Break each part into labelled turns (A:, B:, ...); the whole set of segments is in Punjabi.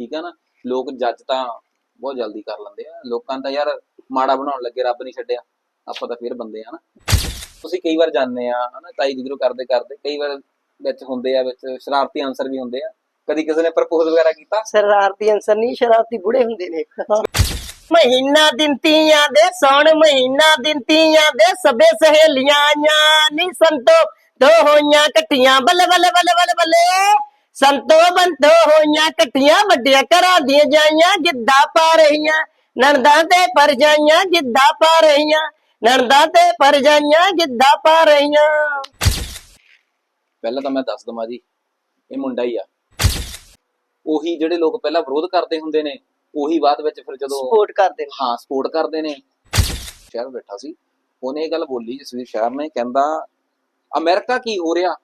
A: ਠੀਕ ਹੈ ਨਾ? ਲੋਕ ਜੱਜ ਤਾਂ ਬਹੁਤ ਜਲਦੀ ਕਰ ਲੈਂਦੇ ਆ। ਲੋਕਾਂ ਤਾਂ ਯਾਰ ਮਾੜਾ ਬਣਾਉਣ ਲੱਗੇ, ਰੱਬ ਨਹੀਂ ਛੱਡਿਆ। ਆਪਾਂ ਤਾਂ ਫਿਰ ਬੰਦੇ ਆ ਨਾ। ਤੁਸੀਂ ਕਈ ਵਾਰ ਜਾਂਦੇ ਆ, ਹਨਾ? ਤਾਈ ਜਿਗਰੂ ਕਰਦੇ ਕਰਦੇ। ਕਈ ਵਾਰ ਵਿੱਚ ਹੁੰਦੇ ਆ, ਵਿੱਚ ਸ਼ਰਾਰਤੀ ਆਨਸਰ ਵੀ ਹੁੰਦੇ ਆ। ਕਦੀ ਕਿਸੇ ਨੇ ਪ੍ਰਪੋਜ਼ ਵਗੈਰਾ ਕੀਤਾ?
B: ਸ਼ਰਾਰਤੀ ਅੰਸਰ ਨਹੀਂ, ਸ਼ਰਾਰਤੀ ਬੁੜੇ ਹੁੰਦੇ ਨੇ। ਮਹੀਨਾ ਦਿੰਤੀਆਂ ਦੇ ਸੌਣ, ਮਹੀਨਾ ਦਿੰਤੀਆਂ ਦੇ ਸਭੇ ਸਹੇਲੀਆਂ ਆਈਆਂ। ਨੀ ਸੰਤੋ, ਦੋ ਹੋਈਆਂ ਇਕੱਠੀਆਂ ਬੱਲੇ ਬੱਲੇ ਬੱਲੇ ਬੱਲੇ ਬੱਲੇ। ਸੰਤੋ ਬੰਤੋ ਹੋਈਆਂ ਇਕੱਠੀਆਂ ਵੱਡੀਆਂ ਘਰਾਂ ਦੀਆਂ ਜਾਈਆਂ ਗਿੱਧਾ ਪਾ ਰਹੀਆਂ ਨਣਦਾਂ ਤੇ ਪਰਜਾਈਆਂ ਗਿੱਧਾ ਪਾ ਰਹੀਆਂ ਨਣਦਾਂ ਤੇ ਪਰਜਾਈਆਂ ਗਿੱਧਾ ਪਾ ਰਹੀਆਂ।
A: ਪਹਿਲਾਂ ਤਾਂ ਮੈਂ ਦੱਸ ਦਵਾਂ ਜੀ ਇਹ ਮੁੰਡਾ ਹੀ ਆ। ਉਹੀ ਜਿਹੜੇ ਲੋਕ ਪਹਿਲਾਂ ਵਿਰੋਧ ਕਰਦੇ ਹੁੰਦੇ ਨੇ ਉਹੀ ਬਾਅਦ ਵਿੱਚ ਫਿਰ ਜਦੋਂ
B: ਸਪੋਰਟ ਕਰਦੇ ਨੇ।
A: ਹਾਂ ਸਪੋਰਟ ਕਰਦੇ ਨੇ। ਸ਼ਹਿਰ ਬੈਠਾ ਸੀ ਉਹਨੇ ਇਹ ਗੱਲ ਬੋਲੀ ਜਸਵੀਰ ਸ਼ਹਿਰ ਨੇ ਕਹਿੰਦਾ ਅਮਰੀਕਾ ਕੀ ਹੋ ਰਿਹਾ?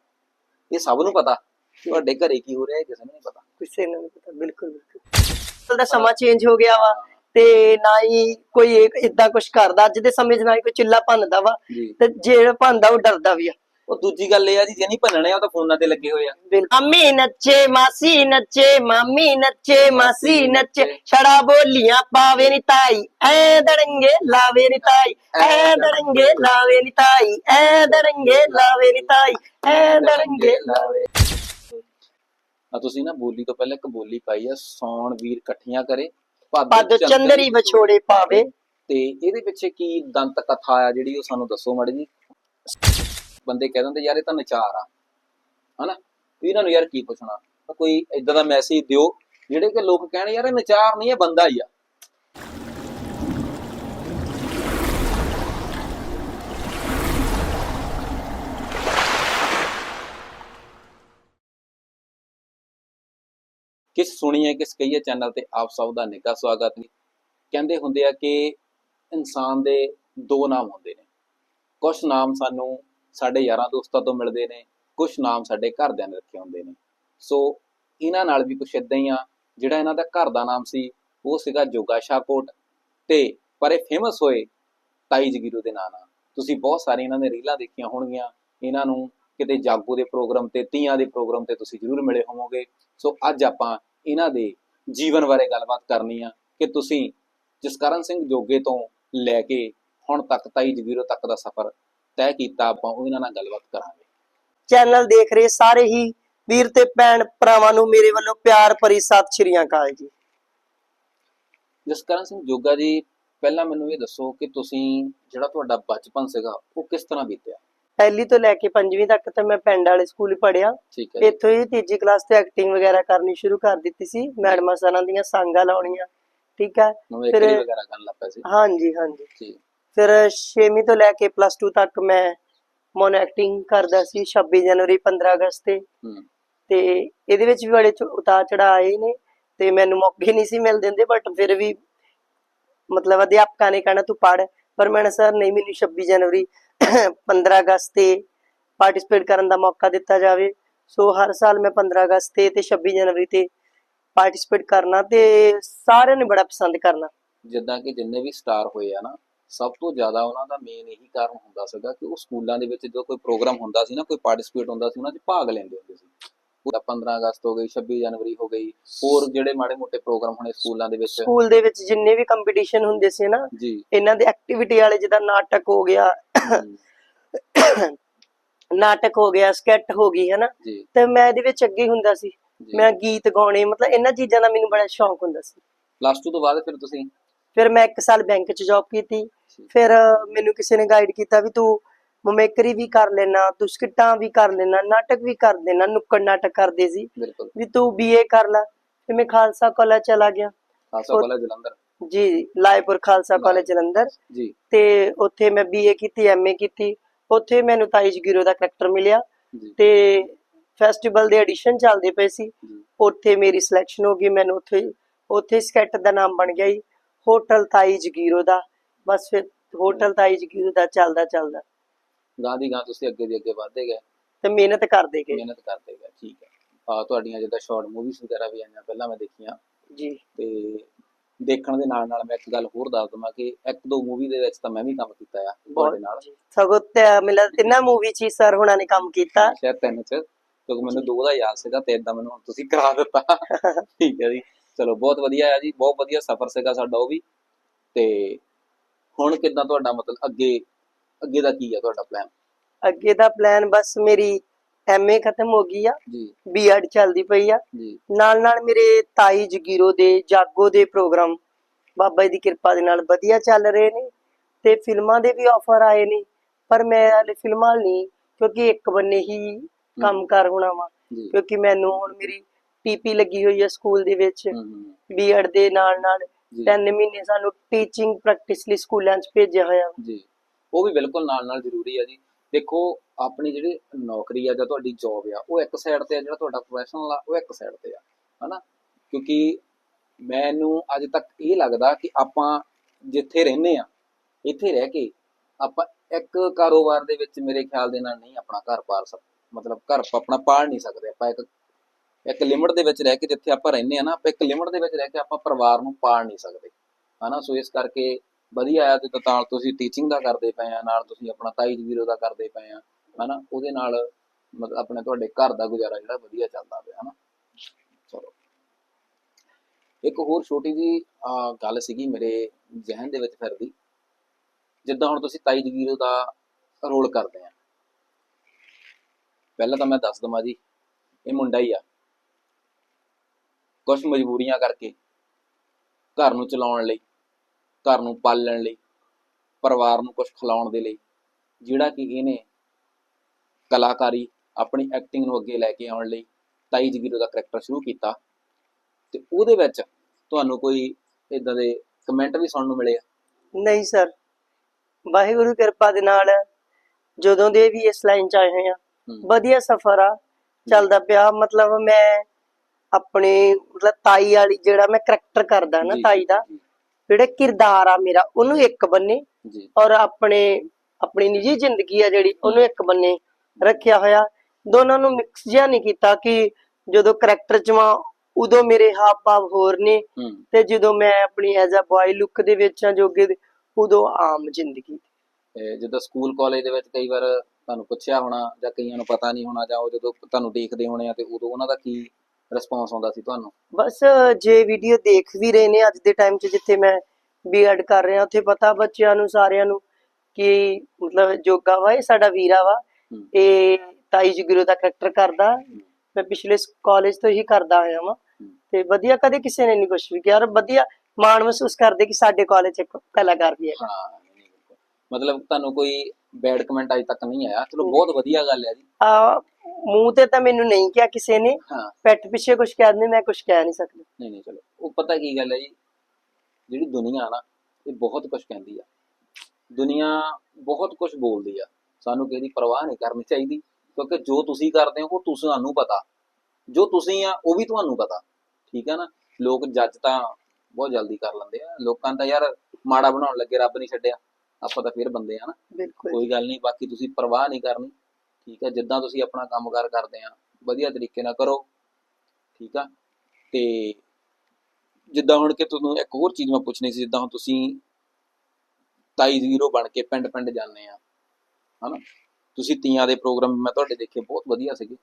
A: ਇਹ ਸਭ ਨੂੰ ਪਤਾ। ਤੁਹਾਡੇ ਘਰੇ ਕੀ ਹੋ ਰਿਹਾ ਇਹ ਕਿਸੇ ਨੂੰ ਨਹੀਂ ਪਤਾ।
B: ਕਿਸੇ ਨੂੰ ਨਹੀਂ ਪਤਾ ਬਿਲਕੁਲ ਬਿਲਕੁਲ। ਦਾ ਸਮਾਂ ਚੇਂਜ ਹੋ ਗਿਆ ਵਾ ਤੇ ਨਾ ਹੀ ਕੋਈ ਇਦਾਂ ਕੁਝ ਕਰਦਾ ਅੱਜ ਦੇ ਸਮੇਂ 'ਚ ਨਾ ਹੀ ਕੋਈ ਚਿੱਲਾ ਭੰਨਦਾ ਵਾ
A: ਜੀ।
B: ਤੇ ਜਿਹੜਾ ਭੰਨਦਾ ਉਹ ਡਰਦਾ ਵੀ ਆ।
A: ਉਹ ਦੂਜੀ ਗੱਲ ਇਹ ਆ ਜੀ ਜਿਹਨੀ ਭੰਨਣੇ ਆ ਉਹ ਤਾਂ ਫੋਨਾਂ ਤੇ ਲੱਗੇ ਹੋਏ ਆ।
B: ਮਾਮੀ ਨੱਚੇ ਮਾਸੀ ਨੱਚੇ ਮਾਮੀ ਨੱਚੇ ਮਾਸੀ ਨੱਚੇ। ਛੜਾ ਬੋਲੀਆਂ ਪਾਵੇ ਨੀ ਤਾਈ ਐ ਦੜੰਗੇ ਲਾਵੇ ਨੀ ਤਾਈ ਐ ਦੜੰਗੇ ਲਾਵੇ ਨੀ ਤਾਈ ਐ ਦੜੰਗੇ ਲਾਵੇ ਨੀ ਤਾਈ ਐ ਦੜੰਗੇ ਲਾਵੇ।
A: ਆ ਤੁਸੀਂ ਨਾ ਬੋਲੀ ਤੋਂ ਪਹਿਲਾਂ ਇੱਕ ਬੋਲੀ ਪਾਈ ਆ ਸੌਣ ਵੀਰ ਇਕੱਠੀਆਂ ਕਰੇ
B: ਪਦ ਚੰਦਰੀ ਵਿਛੋੜੇ ਪਾਵੇ।
A: ਤੇ ਇਹਦੇ ਪਿੱਛੇ ਕੀ ਦੰਤ ਕਥਾ ਆ ਜਿਹੜੀ ਉਹ ਸਾਨੂੰ ਦੱਸੋ ਮਾੜੀ ਜੀ। ਬੰਦੇ ਕਹਿ ਦਿੰਦੇ ਯਾਰ ਇਹ ਤਾਂ ਨਚਾਰ ਆ। ਹਨਾ? ਵੀ ਇਹਨਾਂ ਨੂੰ ਯਾਰ ਕੀ ਪੁੱਛਣਾ? ਕੋਈ ਇਦਾਂ ਦਾ ਮੈਸੇਜ ਦਿਓ ਜਿਹੜੇ ਕਿ ਲੋਕ ਕਹਿਣ ਯਾਰ ਇਹ ਨਚਾਰ ਨਹੀਂ ਇਹ ਬੰਦਾ ਹੀ ਆ। ਕਿਸ ਸੁਣੀਏ ਕਿਸ ਕਹੀਏ ਚੈਨਲ ਤੇ ਆਪ ਸਭ ਦਾ ਨਿੱਘਾ ਸਵਾਗਤ ਹੈ। ਕਹਿੰਦੇ ਹੁੰਦੇ ਆ ਕਿ ਇਨਸਾਨ ਦੇ ਦੋ ਨਾਮ ਹੁੰਦੇ ਨੇ। ਕੁਝ ਨਾਮ ਸਾਨੂੰ ਸਾਡੇ ਯਾਰਾਂ ਦੋਸਤਾਂ ਤੋਂ ਮਿਲਦੇ ਨੇ ਕੁਝ ਨਾਮ ਸਾਡੇ ਘਰਦਿਆਂ ਨੇ ਰੱਖੇ ਹੁੰਦੇ ਨੇ। ਸੋ ਇਹਨਾਂ ਨਾਲ ਵੀ ਕੁਝ ਇਦਾਂ ਹੀ ਆ, ਜਿਹੜਾ ਇਹਨਾਂ ਦਾ ਘਰ ਦਾ ਨਾਮ ਸੀ, ਉਹ ਸੀਗਾ ਜੋਗਾ ਸ਼ਾਹਕੋਟ ਤੇ ਪਰ ਇਹ ਫੇਮਸ ਹੋਏ ਤਾਈ ਜਗੀਰੂ ਦੇ ਨਾਂ ਨਾਲ। ਤੁਸੀਂ ਬਹੁਤ ਸਾਰੇ ਇਹਨਾਂ ਦੇ ਰੀਲਾਂ ਦੇਖੀਆਂ ਹੋਣਗੀਆਂ। ਇਹਨਾਂ ਨੂੰ ਕਿਤੇ ਜਾਗੋ ਦੇ ਪ੍ਰੋਗਰਾਮ ਤੇ, ਤੀਆਂ ਦੇ ਪ੍ਰੋਗਰਾਮ ਤੇ ਤੁਸੀਂ ਜ਼ਰੂਰ ਮਿਲੇ ਹੋਵੋਗੇ। ਸੋ ਅੱਜ ਆਪਾਂ ਇਹਨਾਂ ਦੇ ਜੀਵਨ ਬਾਰੇ ਗੱਲਬਾਤ ਕਰਨੀ ਆ ਕਿ ਤੁਸੀਂ ਜਸਕਰਨ ਸਿੰਘ ਜੋਗੇ ਤੋਂ ਲੈ ਕੇ ਹੁਣ ਤੱਕ ਤਾਈ ਜਗੀਰੋ ਤੱਕ ਦਾ ਸਫ਼ਰ ਤੈਅ ਕੀਤਾ ਆਪਾਂ ਉਹ ਇਹਨਾਂ ਨਾਲ ਗੱਲਬਾਤ ਕਰਾਂਗੇ।
B: ਚੈਨਲ ਦੇਖ ਰਹੇ ਸਾਰੇ ਹੀ ਵੀਰ ਤੇ ਭੈਣ ਭਰਾਵਾਂ ਨੂੰ ਮੇਰੇ ਵੱਲੋਂ ਪਿਆਰ ਭਰੀ ਸਤਿ ਸ਼੍ਰੀ ਅਕਾਲ ਜੀ।
A: ਜਸਕਰਨ ਸਿੰਘ ਜੋਗਾ ਜੀ ਪਹਿਲਾਂ ਮੈਨੂੰ ਇਹ ਦੱਸੋ ਕਿ ਤੁਸੀਂ ਜਿਹੜਾ ਤੁਹਾਡਾ ਬਚਪਨ ਸੀਗਾ ਉਹ ਕਿਸ ਤਰ੍ਹਾਂ ਬੀਤਿਆ?
B: ਪਹਿਲੀ ਤੋਂ ਲੈ ਕੇ ਪੰਜਵੀਂ ਤੱਕ ਤਾਂ ਮੈਂ ਪਿੰਡ ਵਾਲੇ ਸਕੂਲ ਹੀ ਪੜਿਆ
A: ਠੀਕ ਹੈ ਜੀ।
B: ਇੱਥੋਂ ਹੀ ਤੀਜੀ ਕਲਾਸ ਤੇ ਐਕਟਿੰਗ ਵਗੈਰਾ ਕਰਨੀ ਸ਼ੁਰੂ ਕਰ ਦਿੱਤੀ ਸੀ। ਮੈਡਮਾਂ ਸਰਾਂ ਦੀਆਂ ਸੰਗਾਂ ਲਾਉਣੀਆਂ ਠੀਕ ਹੈ।
A: ਨਵੇਂ
B: ਫਿਰ-
A: ਕਰੀ ਵਗੈਰਾ ਕਰਨ ਲੱਗ ਪਏ ਸੀ।
B: ਹਾਂਜੀ ਹਾਂਜੀ।
A: ਜੀ
B: ਫਿਰ 6ਵੀਂ ਤੋਂ ਲੈ ਕੇ ਪਲੱਸ 2 ਤੱਕ ਮੈਂ ਮੋਨ ਐਕਟਿੰਗ ਕਰਦਾ ਸੀ 26 ਜਨਵਰੀ 15 ਅਗਸਤ ਤੇ।
A: ਹੂੰ।
B: ਤੇ ਇਹਦੇ ਵਿੱਚ ਵੀ ਬੜੇ ਚ- ਉਤਾਰ ਚੜਾ ਆਏ ਨੇ ਤੇ ਮੈਨੂੰ ਮੌਕੇ ਨਹੀਂ ਸੀ ਮਿਲ ਦਿੰਦੇ ਬਟ ਫਿਰ ਵੀ ਮਤਲਬ ਅਧਿਆਪਕਾਂ ਨੇ ਕਹਿਣਾ ਤੂੰ ਪੜ ਪਰ ਮੈਂ ਸਰ ਨਹੀਂ ਮੈਨੂੰ 26 ਜਨਵਰੀ। 15 ਅਗਸਤ ਤੇ ਪਾਰਟਿਸਿਪੇਟ ਕਰਨ ਦਾ ਮੌਕਾ ਦਿੱਤਾ ਜਾਵੇ। ਸੋ ਹਰ ਸਾਲ ਮੈਂ 15 ਅਗਸਤ ਤੇ ਤੇ 26 ਜਨਵਰੀ ਤੇ ਪਾਰਟਿਸਿਪੇਟ ਕਰਨਾ ਤੇ ਸਾਰਿਆਂ ਨੇ ਬੜਾ ਪਸੰਦ ਕਰਨਾ।
A: ਜਿੱਦਾਂ ਕਿ ਜਿੰਨੇ ਵੀ ਸਟਾਰ ਹੋਏ ਆ ਨਾ, ਸਭ ਤੋਂ ਜ਼ਿਆਦਾ ਉਹਨਾਂ ਦਾ ਮੇਨ ਇਹੀ ਕਾਰਨ ਹੁੰਦਾ ਸੀਗਾ ਕਿ ਉਹ ਸਕੂਲਾਂ ਦੇ ਵਿੱਚ ਜਦੋਂ ਕੋਈ ਪ੍ਰੋਗਰਾਮ ਹੁੰਦਾ ਸੀ ਨਾ, ਕੋਈ ਪਾਰਟਿਸਿਪੇਟ ਹੁੰਦਾ ਸੀ, ਉਹਨਾਂ 'ਚ ਭਾਗ ਲੈਂਦੇ ਹੁੰਦੇ ਸੀ। ਉਹਦਾ 15 ਅਗਸਤ ਹੋ ਗਈ 26 ਜਨਵਰੀ ਹੋ ਗਈ ਹੋਰ ਜਿਹੜੇ ਮਾੜੇ ਮੋਟੇ ਪ੍ਰੋਗਰਾਮ ਹੋਣੇ ਸਕੂਲਾਂ ਦੇ ਵਿੱਚ।
B: ਸਕੂਲ ਦੇ ਵਿੱਚ ਜਿੰਨੇ ਵੀ ਕੰਪੀਟੀਸ਼ਨ ਹੁੰਦੇ ਸੀ ਨਾ ਇਹਨਾਂ ਦੇ ਐਕਟੀਵਿਟੀ ਵਾਲੇ ਜਿੱਦਾਂ ਨਾਟਕ ਹੋ ਗਿਆ ਨਾਟਕ ਹੋ ਗਿਆ ਸਕੈਟ ਹੋ ਗਈ ਹੈ ਨਾ ਤੇ ਮੈਂ ਇਹਦੇ ਵਿੱਚ ਅੱਗੇ ਹੁੰਦਾ ਸੀ। ਮੈਂ ਗੀਤ ਗਾਉਣੇ ਮਤਲਬ ਇਹਨਾਂ ਚੀਜ਼ਾਂ ਦਾ ਮੈਨੂੰ ਬੜਾ ਸ਼ੌਂਕ ਹੁੰਦਾ ਸੀ।
A: ਪਲੱਸ 2 ਤੋਂ ਬਾਅਦ ਫਿਰ ਤੁਸੀਂ?
B: ਫਿਰ ਮੈਂ ਇੱਕ ਸਾਲ ਬੈਂਕ 'ਚ ਜੌਬ ਕੀਤੀ। ਫਿਰ ਮੈਨੂੰ ਕਿਸੇ ਨੇ ਗਾਈਡ ਕੀਤਾ ਵੀ ਤੂੰ ਮਮੇਕਰੀ ਵੀ ਕਰ ਲੈਣਾ ਤੂੰ ਸਕਿੱਟਾਂ ਵੀ ਕਰ ਲੈਣਾ ਨਾਟਕ ਵੀ ਕਰ ਦੇਣਾ ਨੁੱਕੜ ਨਾਟਕ ਕਰਦੇ ਸੀ।
A: ਬਿਲਕੁਲ।
B: ਵੀ ਤੂੰ ਬੀਏ ਕਰ ਲੈ ਫਿਰ ਮੈਂ ਖਾਲਸਾ ਕਾਲਜ ਚਲਾ ਗਿਆ।
A: ਖਾਲਸਾ
B: ਉਹ-
A: ਕਾਲਜ ਜਲੰਧਰ।
B: ਜੀ ਲਾਇਪੁਰ ਖਾਲਸਾ ਕਾਲਜ ਜਲੰਧਰ।
A: ਜੀ।
B: ਤੇ ਉੱਥੇ ਮੈਂ ਬੀਏ ਕੀਤੀ ਐਮਏ ਕੀਤੀ। ਉੱਥੇ ਮੈਨੂੰ ਤਾਈ ਜਗੀਰੋ ਦਾ ਕਰੈਕਟਰ ਮਿਲਿਆ। ਤੇ ਫੈਸਟੀਵਲ ਦੇ ਐਡੀਸ਼ਨ ਚੱਲਦੇ ਪਏ ਸੀ। ਉੱਥੇ ਮੇਰੀ ਸਿਲੈਕਸ਼ਨ ਹੋ ਗਈ ਮੈਨੂੰ ਉੱਥੇ ਉੱਥੇ ਸਕੈਟ ਦਾ ਨਾਮ ਬਣ ਗਿਆ ਜੀ। ਹੋਟਲ ਤਾਈ ਜਗੀਰੋ ਦਾ। ਬਸ ਫਿਰ ਹੋਟਲ ਤਾਈ ਜਗੀਰੋ ਦਾ ਚੱਲਦਾ ਚੱਲਦਾ।
A: ਗਾਂ ਦੀ ਗਾਂ ਤੁਸੀਂ ਅੱਗੇ ਦੀ ਅੱਗੇ ਵਧਦੇ ਗਏ।
B: ਤੇ ਮਿਹਨਤ ਕਰਦੇ ਗਏ।
A: ਮਿਹਨਤ ਕਰਦੇ ਗਏ ਠੀਕ ਹੈ। ਆ ਤੁਹਾਡੀਆਂ ਜਿੱਦਾਂ ਸ਼ਾਰਟ ਮੂਵੀਜ਼ ਵਗੈਰਾ ਵੀ ਆਈਆਂ ਪਹਿਲਾਂ ਮੈਂ ਦੇਖੀਆਂ।
B: ਜੀ।
A: ਤੇ ਦੇਖਣ ਦੇ ਨਾਲ ਨਾਲ ਮੈਂ ਇੱਕ ਗੱਲ ਹੋਰ ਦੱਸ ਦਵਾਂ ਕਿ ਇੱਕ ਦੋ ਮੂਵੀ ਦੇ ਵਿੱਚ ਤਾਂ ਮੈਂ ਵੀ ਕੰਮ ਕੀਤਾ ਆ ਤੁਹਾਡੇ ਨਾਲ।
B: ਸਗੋਂ ਤੇ ਮਿਲਦਾ ਤਿੰਨਾਂ ਮੂਵੀ ਚ ਸਰ ਹੁਣਾਂ ਨੇ ਕੰਮ ਕੀਤਾ।
A: ਸ਼ਾਇਦ ਤਿੰਨ ਚ? ਕਿਉਂਕਿ ਮੈਨੂੰ ਦੋ ਦਾ ਯਾਦ ਸੀਗਾ ਤੇ ਇਦਾਂ ਮੈਨੂੰ ਤੁਸੀਂ ਕਰਾ ਦਿੱਤਾ। ਠੀਕ ਹੈ ਜੀ। ਚਲੋ ਬਹੁਤ ਵਧੀਆ ਆ ਜੀ ਬਹੁਤ ਵਧੀਆ ਸਫ਼ਰ ਸੀਗਾ ਸਾਡਾ ਉਹ ਵੀ। ਤੇ ਹੁਣ ਕਿੱਦਾਂ ਤੁਹਾਡਾ ਮਤਲਬ ਅੱਗੇ ਅੱਗੇ ਦਾ ਕੀ ਆ ਤੁਹਾਡਾ ਪਲਾਨ
B: ਅੱਗੇ ਦਾ ਪਲਾਨ ਬਸ ਮੇਰੀ ਐਮਏ ਖਤਮ ਹੋ ਗਈ ਆ।
A: ਜੀ।
B: ਬੀਐਡ ਚੱਲਦੀ ਪਈ ਆ।
A: ਜੀ।
B: ਨਾਲ ਨਾਲ ਮੇਰੇ ਤਾਈ ਜਗੀਰੋ ਦੇ ਜਾਗੋ ਦੇ ਪ੍ਰੋਗਰਾਮ ਬਾਬਾ ਜੀ ਦੀ ਕਿਰਪਾ ਦੇ ਨਾਲ ਵਧੀਆ ਚੱਲ ਰਹੇ ਨੇ ਤੇ ਫਿਲਮਾਂ ਦੇ ਵੀ ਆਫਰ ਆਏ ਨੇ। ਪਰ ਮੈਂ ਹਾਲੇ ਫਿਲਮਾਂ ਨਹੀਂ ਕਿਉਂਕਿ ਇੱਕ ਬੰਨੇ ਹੀ ਕੰਮਕਾਰ ਹੋਣਾ ਵਾ। ਕਿਉਂਕਿ ਮੈਨੂੰ ਹੁਣ ਮੇਰੀ ਟੀਪੀ ਲੱਗੀ ਹੋਈ ਹੈ ਸਕੂਲ ਦੇ ਵਿੱਚ। ਬੀਐਡ ਦੇ ਨਾਲ ਨਾਲ
A: ਜੀ।
B: 3 ਮਹੀਨੇ ਸਾਨੂੰ ਟੀਚਿੰਗ ਪ੍ਰੈਕਟਿਸ ਲਈ ਸਕੂਲਾਂ 'ਚ ਭੇਜਿਆ ਹੋਇਆ।
A: ਜੀ। ਉਹ ਵੀ ਬਿਲਕੁਲ ਨਾਲ ਨਾਲ ਜ਼ਰੂਰੀ ਆ ਜੀ। ਦੇਖੋ, ਆਪਣੀ ਜਿਹੜੀ ਨੌਕਰੀ ਆ ਜਾਂ ਤੁਹਾਡੀ ਜੌਬ ਆ, ਉਹ ਇੱਕ ਸਾਈਡ ਤੇ ਆ ਜਿਹੜਾ ਤੁਹਾਡਾ ਪ੍ਰੋਫੈਸ਼ਨਲ ਆ, ਉਹ ਇੱਕ ਸਾਈਡ ਤੇ ਆ, ਹਨਾ? ਕਿਉਂਕਿ ਮੈਨੂੰ ਅੱਜ ਤੱਕ ਇਹ ਲੱਗਦਾ ਕਿ ਆਪਾਂ ਜਿੱਥੇ ਰਹਿੰਦੇ ਆ, ਇੱਥੇ ਰਹਿ ਕੇ ਆਪਾਂ ਇੱਕ ਕਾਰੋਬਾਰ ਦੇ ਵਿੱਚ ਮੇਰੇ ਖਿਆਲ ਦੇ ਨਾਲ ਨਹੀਂ ਆਪਣਾ ਘਰ ਪਾਲ ਸਕ, ਮਤਲਬ ਘਰ ਆਪਣਾ ਪਾਲ ਨਹੀਂ ਸਕਦੇ ਆਪਾਂ। ਇੱਕ ਇੱਕ ਲਿਮਟ ਦੇ ਵਿੱਚ ਰਹਿ ਕੇ ਜਿੱਥੇ ਆਪਾਂ ਰਹਿੰਦੇ ਆ ਨਾ, ਆਪਾਂ ਇੱਕ ਲਿਮਟ ਦੇ ਵਿੱਚ ਰਹਿ ਕੇ ਆਪਾਂ ਪਰਿਵਾਰ ਨੂੰ ਪਾਲ ਨਹੀਂ ਸਕਦੇ, ਹਨਾ? ਸੋ ਇਸ ਕਰਕੇ ਵਧੀਆ ਆ ਤੇ ਨਾਲ ਤੁਸੀਂ ਟੀਚਿੰਗ ਦਾ ਕਰਦੇ ਪਏ ਆ, ਨਾਲ ਤੁਸੀਂ ਆਪਣਾ ਤਾਈ ਵੀਰੋ ਦਾ ਕਰਦੇ ਪਏ ਆ, ਹਨਾ? ਉਹਦੇ ਨਾਲ ਮਤਲਬ ਆਪਣੇ ਤੁਹਾਡੇ ਘਰ ਦਾ ਗੁਜ਼ਾਰਾ ਜਿਹੜਾ ਵਧੀਆ ਚੱਲਦਾ ਪਿਆ, ਹਨਾ? ਚਲੋ। ਇੱਕ ਹੋਰ ਛੋਟੀ ਜੀ ਗੱਲ ਸੀਗੀ ਮੇਰੇ ਜ਼ਿਹਨ ਦੇ ਵਿੱਚ ਫਿਰਦੀ। ਜਿੱਦਾਂ ਹੁਣ ਤੁਸੀਂ ਤਾਈ ਜਗੀਰੋ ਦਾ ਰੋਲ ਕਰਦੇ ਆ। ਪਹਿਲਾਂ ਤਾਂ ਮੈਂ ਦੱਸ ਦਵਾਂ ਜੀ, ਇਹ ਮੁੰਡਾ ਹੀ ਆ। ਕੁਝ ਮਜਬੂਰੀਆਂ ਕਰਕੇ ਘਰ ਨੂੰ ਚਲਾਉਣ ਲਈ। ਘਰ ਨੂੰ ਪਾਲਣ ਲਈ ਪਰਿਵਾਰ ਨੂੰ ਕੁਝ ਖਿਲਾਉਣ ਦੇ ਲਈ ਜਿਹੜਾ ਕਿ ਇਹਨੇ ਕਲਾਕਾਰੀ ਆਪਣੀ ਐਕਟਿੰਗ ਨੂੰ ਅੱਗੇ ਲੈ ਕੇ ਆਉਣ ਲਈ ਤਾਈ ਜਗੀਰੋ ਦਾ ਕਰੈਕਟਰ ਸ਼ੁਰੂ ਕੀਤਾ। ਤੇ ਉਹਦੇ ਵਿੱਚ ਤੁਹਾਨੂੰ ਕੋਈ ਇਦਾਂ ਦੇ ਕਮੈਂਟ ਵੀ ਸੁਣਨ ਨੂੰ ਮਿਲੇ ਆ?
B: ਨਹੀਂ ਸਰ ਵਾਹਿਗੁਰੂ ਕਿਰਪਾ ਦੇ ਨਾਲ ਜਦੋਂ ਦੇ ਵੀ ਇਸ ਲਾਈਨ 'ਚ ਆਏ ਹੋਏ ਆ ਵਧੀਆ ਸਫ਼ਰ ਆ ਚੱਲਦਾ ਪਿਆ। ਮਤਲਬ ਮੈਂ ਆਪਣੇ ਮਤਲਬ ਤਾਈ ਵਾਲੀ ਜਿਹੜਾ ਮੈਂ ਕਰੈਕਟਰ ਕਰਦਾ ਨਾ ਤਾਈ ਦਾ ਜਿਹੜਾ ਕਿਰਦਾਰ ਆ ਮੇਰਾ ਉਹਨੂੰ ਇੱਕ ਬੰਨੇ ਔਰ ਆਪਣੇ ਆਪਣੀ ਨਿੱਜੀ ਜ਼ਿੰਦਗੀ ਆ ਜਿਹੜੀ ਉਹਨੂੰ ਇੱਕ ਬੰਨੇ ਰੱਖਿਆ ਹੋਇਆ। ਦੋਨਾਂ ਨੂੰ ਮਿਕਸ ਜਿਹਾ ਨਹੀਂ ਕੀਤਾ ਕਿ ਜਦੋਂ ਕਰੈਕਟਰ ਚ ਵਾਂ ਉਦੋਂ ਮੇਰੇ ਹਾਵ ਭਾਵ ਹੋਰ ਨੇ ਤੇ ਜਦੋਂ ਮੈਂ ਆਪਣੀ ਐਜ਼ ਅ ਬॉय ਲੁੱਕ ਦੇ ਵਿੱਚ ਆ ਜੋਗੇ ਉਦੋਂ ਆਮ ਜ਼ਿੰਦਗੀ
A: ਜਦੋਂ ਸਕੂਲ ਕਾਲਜ ਦੇ ਵਿੱਚ ਕਈ ਵਾਰ ਤੁਹਾਨੂੰ ਪੁੱਛਿਆ ਹੋਣਾ ਜਾਂ ਕਈਆਂ ਨੂੰ ਪਤਾ ਨਹੀਂ ਹੋਣਾ ਜਾਂ ਉਹ ਜਦੋਂ ਤੁਹਾਨੂੰ ਦੇਖਦੇ ਹੋਣੇ ਆ ਤੇ ਉਦੋਂ ਉਹਨਾਂ ਦਾ ਕੀ ਰਿਸਪੌਂਸ ਆਉਂਦਾ ਸੀ ਤੁਹਾਨੂੰ?
B: ਬਸ ਜੇ ਵੀਡੀਓ ਦੇਖ ਵੀ ਰਹੇ ਨੇ ਅੱਜ ਦੇ ਟਾਈਮ 'ਚ ਜਿੱਥੇ ਮੈਂ ਬੀਐਡ ਕਰ ਰਿਹਾ ਉੱਥੇ ਪਤਾ ਬੱਚਿਆਂ ਨੂੰ ਸਾਰਿਆਂ ਨੂੰ ਕਿ ਮਤਲਬ ਜੋਗਾ ਵਾ ਇਹ ਸਾਡਾ ਵੀਰਾ ਵਾ। ਇਹ ਤਾਈ ਜਗਿਰੋ ਦਾ ਕਰੈਕਟਰ ਕਰਦਾ। ਮੈਂ ਪਿਛਲੇ ਕਾਲਜ ਤੋਂ ਹੀ ਕਰਦਾ ਆਇਆ ਵਾਂ। ਤੇ ਵਧੀਆ ਕਦੇ ਕਿਸੇ ਨੇ ਨਹੀਂ ਕੁਝ ਵੀ ਕਿਹਾ। ਔਰ ਵਧੀਆ ਮਾਣ ਮਹਿਸੂਸ ਕਰਦੇ ਕਿ ਸਾਡੇ ਕਾਲਜ ਇੱਕ ਕਲਾਕਾਰ ਵੀ ਹੈ
A: ਹਾਂ। ਮਤਲਬ ਤੁਹਾਨੂੰ ਕੋਈ ਬੈਡ ਕਮੈਂਟ ਅਜੇ ਤੱਕ ਨਹੀਂ ਆਇਆ। ਚਲੋ ਬਹੁਤ ਵਧੀਆ ਗੱਲ ਹੈ ਜੀ।
B: ਆ ਮੂੰਹ ਤੇ ਤਾਂ ਮੈਨੂੰ ਨਹੀਂ ਕਿਹਾ ਕਿਸੇ ਨੇ।
A: ਹਾਂ।
B: ਪੈਟ ਪਿੱਛੇ ਕੁਝ ਕਹਿ ਦਿੰਦੇ ਮੈਂ ਕੁਝ ਕਹਿ ਨਹੀਂ ਸਕਦਾ।
A: ਨਹੀਂ ਨਹੀਂ ਚਲੋ। ਉਹ ਪਤਾ ਕੀ ਗੱਲ ਹੈ ਜੀ? ਜਿਹੜੀ ਦੁਨੀਆ ਨਾ ਇਹ ਬਹੁਤ ਕੁਝ ਕਹਿੰਦੀ ਆ। ਦੁਨੀਆ ਬਹੁਤ ਕੁਝ ਬੋਲਦੀ ਆ। ਸਾਨੂੰ ਕਿਸੇ ਦੀ ਪਰਵਾਹ ਨਹੀਂ ਕਰਨੀ ਚਾਹੀਦੀ। ਕਿਉਂਕਿ ਜੋ ਤੁਸੀਂ ਕਰਦੇ ਹੋ ਉਹ ਤੁਸੀਂ ਤੁਹਾਨੂੰ ਪਤਾ। ਜੋ ਤੁਸੀਂ ਆ ਉਹ ਵੀ ਤੁਹਾਨੂੰ ਪਤਾ। ਠੀਕ ਹੈ ਨਾ? ਲੋਕ ਜੱਜ ਤਾਂ ਬਹੁਤ ਜਲਦੀ ਕਰ ਲੈਂਦੇ ਆ। ਲੋਕਾਂ ਦਾ ਯਾਰ ਮਾੜਾ ਬਣਾਉਣ ਲੱਗੇ ਰੱਬ ਨਹੀਂ ਛੱਡਿਆ। ਆਪਾਂ ਤਾਂ ਫਿਰ ਬੰਦੇ ਆ ਨਾ।
B: ਬਿਲਕੁਲ।
A: ਕੋਈ ਗੱਲ ਨਹੀਂ ਬਾਕੀ ਤੁਸੀਂ ਪਰਵਾਹ ਨਹੀਂ ਕਰਨੀ ਠੀਕ ਹੈ ਜਿੱਦਾਂ ਤੁਸੀਂ ਆਪਣਾ ਕੰਮਕਾਰ ਕਰਦੇ ਆ ਵਧੀਆ ਤਰੀਕੇ ਨਾਲ ਕਰੋ ਠੀਕ ਆ? ਤੇ ਜਿੱਦਾਂ ਹੁਣ ਕਿ ਤੁਹਾਨੂੰ ਇੱਕ ਹੋਰ ਚੀਜ਼ ਮੈਂ ਪੁੱਛਣੀ ਸੀ ਜਿੱਦਾਂ ਹੁਣ ਤੁਸੀਂ ਤਾਈ ਜ਼ੀਰੋ ਬਣ ਕੇ ਪਿੰਡ ਪਿੰਡ ਜਾਂਦੇ ਆ ਹਨਾ? ਤੁਸੀਂ ਤੀਆਂ ਦੇ ਪ੍ਰੋਗਰਾਮ ਮੈਂ ਤੁਹਾਡੇ ਦੇਖੇ ਬਹੁਤ ਵਧੀਆ ਸੀਗੇ।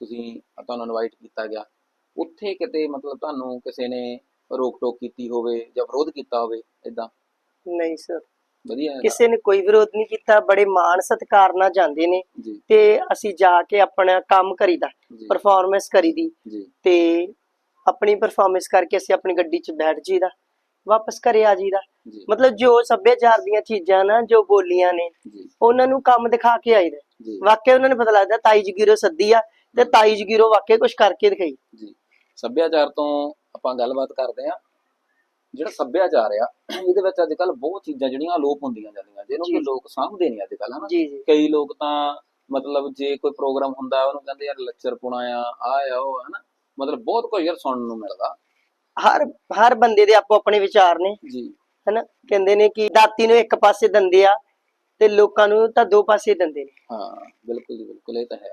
A: ਤੁਸੀਂ ਤੁਹਾਨੂੰ ਇਨਵਾਈਟ ਕੀਤਾ ਗਿਆ। ਉੱਥੇ ਕਿਤੇ ਮਤਲਬ ਤੁਹਾਨੂੰ ਕਿਸੇ ਨੇ ਰੋਕ ਟੋਕ ਕੀਤੀ ਹੋਵੇ ਜਾਂ ਵਿਰੋਧ ਕੀਤਾ ਹੋਵੇ ਇਦਾਂ
B: ਨਹੀਂ ਸਰ
A: ਵਧੀਆ।
B: ਕਿਸੇ ਨੇ ਕੋਈ ਵਿਰੋਧ ਨਹੀਂ ਕੀਤਾ ਬੜੇ ਮਾਣ ਸਤਿਕਾਰ ਨਾਲ ਜਾਂਦੇ ਨੇ ਤੇ ਅਸੀਂ ਜਾ ਕੇ ਆਪਣਾ ਕੰਮ ਕਰੀਦਾ ਪਰਫਾਰਮੈਂਸ ਕਰੀਦੀ ਤੇ ਆਪਣੀ ਪਰਫਾਰਮੈਂਸ ਕਰਕੇ ਅਸੀਂ ਆਪਣੀ ਗੱਡੀ 'ਚ ਬੈਠ ਜੀਦਾ ਵਾਪਸ ਘਰੇ ਆ ਜੀਦਾ ਮਤਲਬ ਜੋ ਸੱਭਿਆਚਾਰ ਦੀਆਂ ਚੀਜ਼ਾਂ ਨਾ ਜੋ ਬੋਲੀਆਂ ਨੇ ਉਹਨਾਂ ਨੂੰ ਕੰਮ ਦਿਖਾ ਕੇ ਆਈਦਾ ਵਾਕਿਆ ਉਹਨਾਂ ਨੂੰ ਪਤਾ ਲੱਗਦਾ ਤਾਈ ਜਗੀਰੋ ਸੱਦੀ ਆ ਤੇ ਤਾਈ ਜਗੀਰੋ ਵਾਕਿਆ ਕੁਝ ਕਰਕੇ ਦਿਖਾਈ।
A: ਜੀ। ਸੱਭਿਆਚਾਰ ਤੋਂ ਆਪਾਂ ਗੱਲਬਾਤ ਕਰਦੇ ਆ ਜਿਹੜਾ ਸੱਭਿਆਚਾਰ ਆ ਇਹਦੇ ਵਿੱਚ ਅੱਜ ਕੱਲ ਬਹੁਤ ਚੀਜ਼ਾਂ ਜਿਹੜੀਆਂ ਅਲੋਪ ਹੁੰਦੀਆਂ ਜਾਂਦੀਆਂ ਜਿਹਨੂੰ। ਕਿ ਲੋਕ ਸਾਂਭਦੇ ਨਹੀਂ ਅੱਜ ਕੱਲ ਹਨਾ ਕਈ ਲੋਕ ਤਾਂ ਮਤਲਬ ਜੇ ਕੋਈ ਪ੍ਰੋਗਰਾਮ ਹੁੰਦਾ ਉਹਨੂੰ ਕਹਿੰਦੇ ਯਾਰ ਲੱਚਰ ਪੁਣਾ ਆ ਆ ਆ ਉਹ ਹਨਾ? ਮਤਲਬ ਬਹੁਤ ਕੁਝ ਯਾਰ ਸੁਣਨ ਨੂੰ ਮਿਲਦਾ।
B: ਹਰ ਹਰ ਬੰਦੇ ਦੇ ਆਪੋ ਆਪਣੇ ਵਿਚਾਰ ਨੇ
A: ਜੀ।
B: ਹਨਾ? ਕਹਿੰਦੇ ਨੇ ਕਿ ਦਾਤੀ ਨੂੰ ਇੱਕ ਪਾਸੇ ਦੰਦੇ ਆ ਤੇ ਲੋਕਾਂ ਨੂੰ ਤਾਂ ਦੋ ਪਾਸੇ ਦੰਦੇ ਨੇ।
A: ਹਾਂ ਬਿਲਕੁਲ ਜੀ ਬਿਲਕੁਲ ਇਹ ਤਾਂ ਹੈ।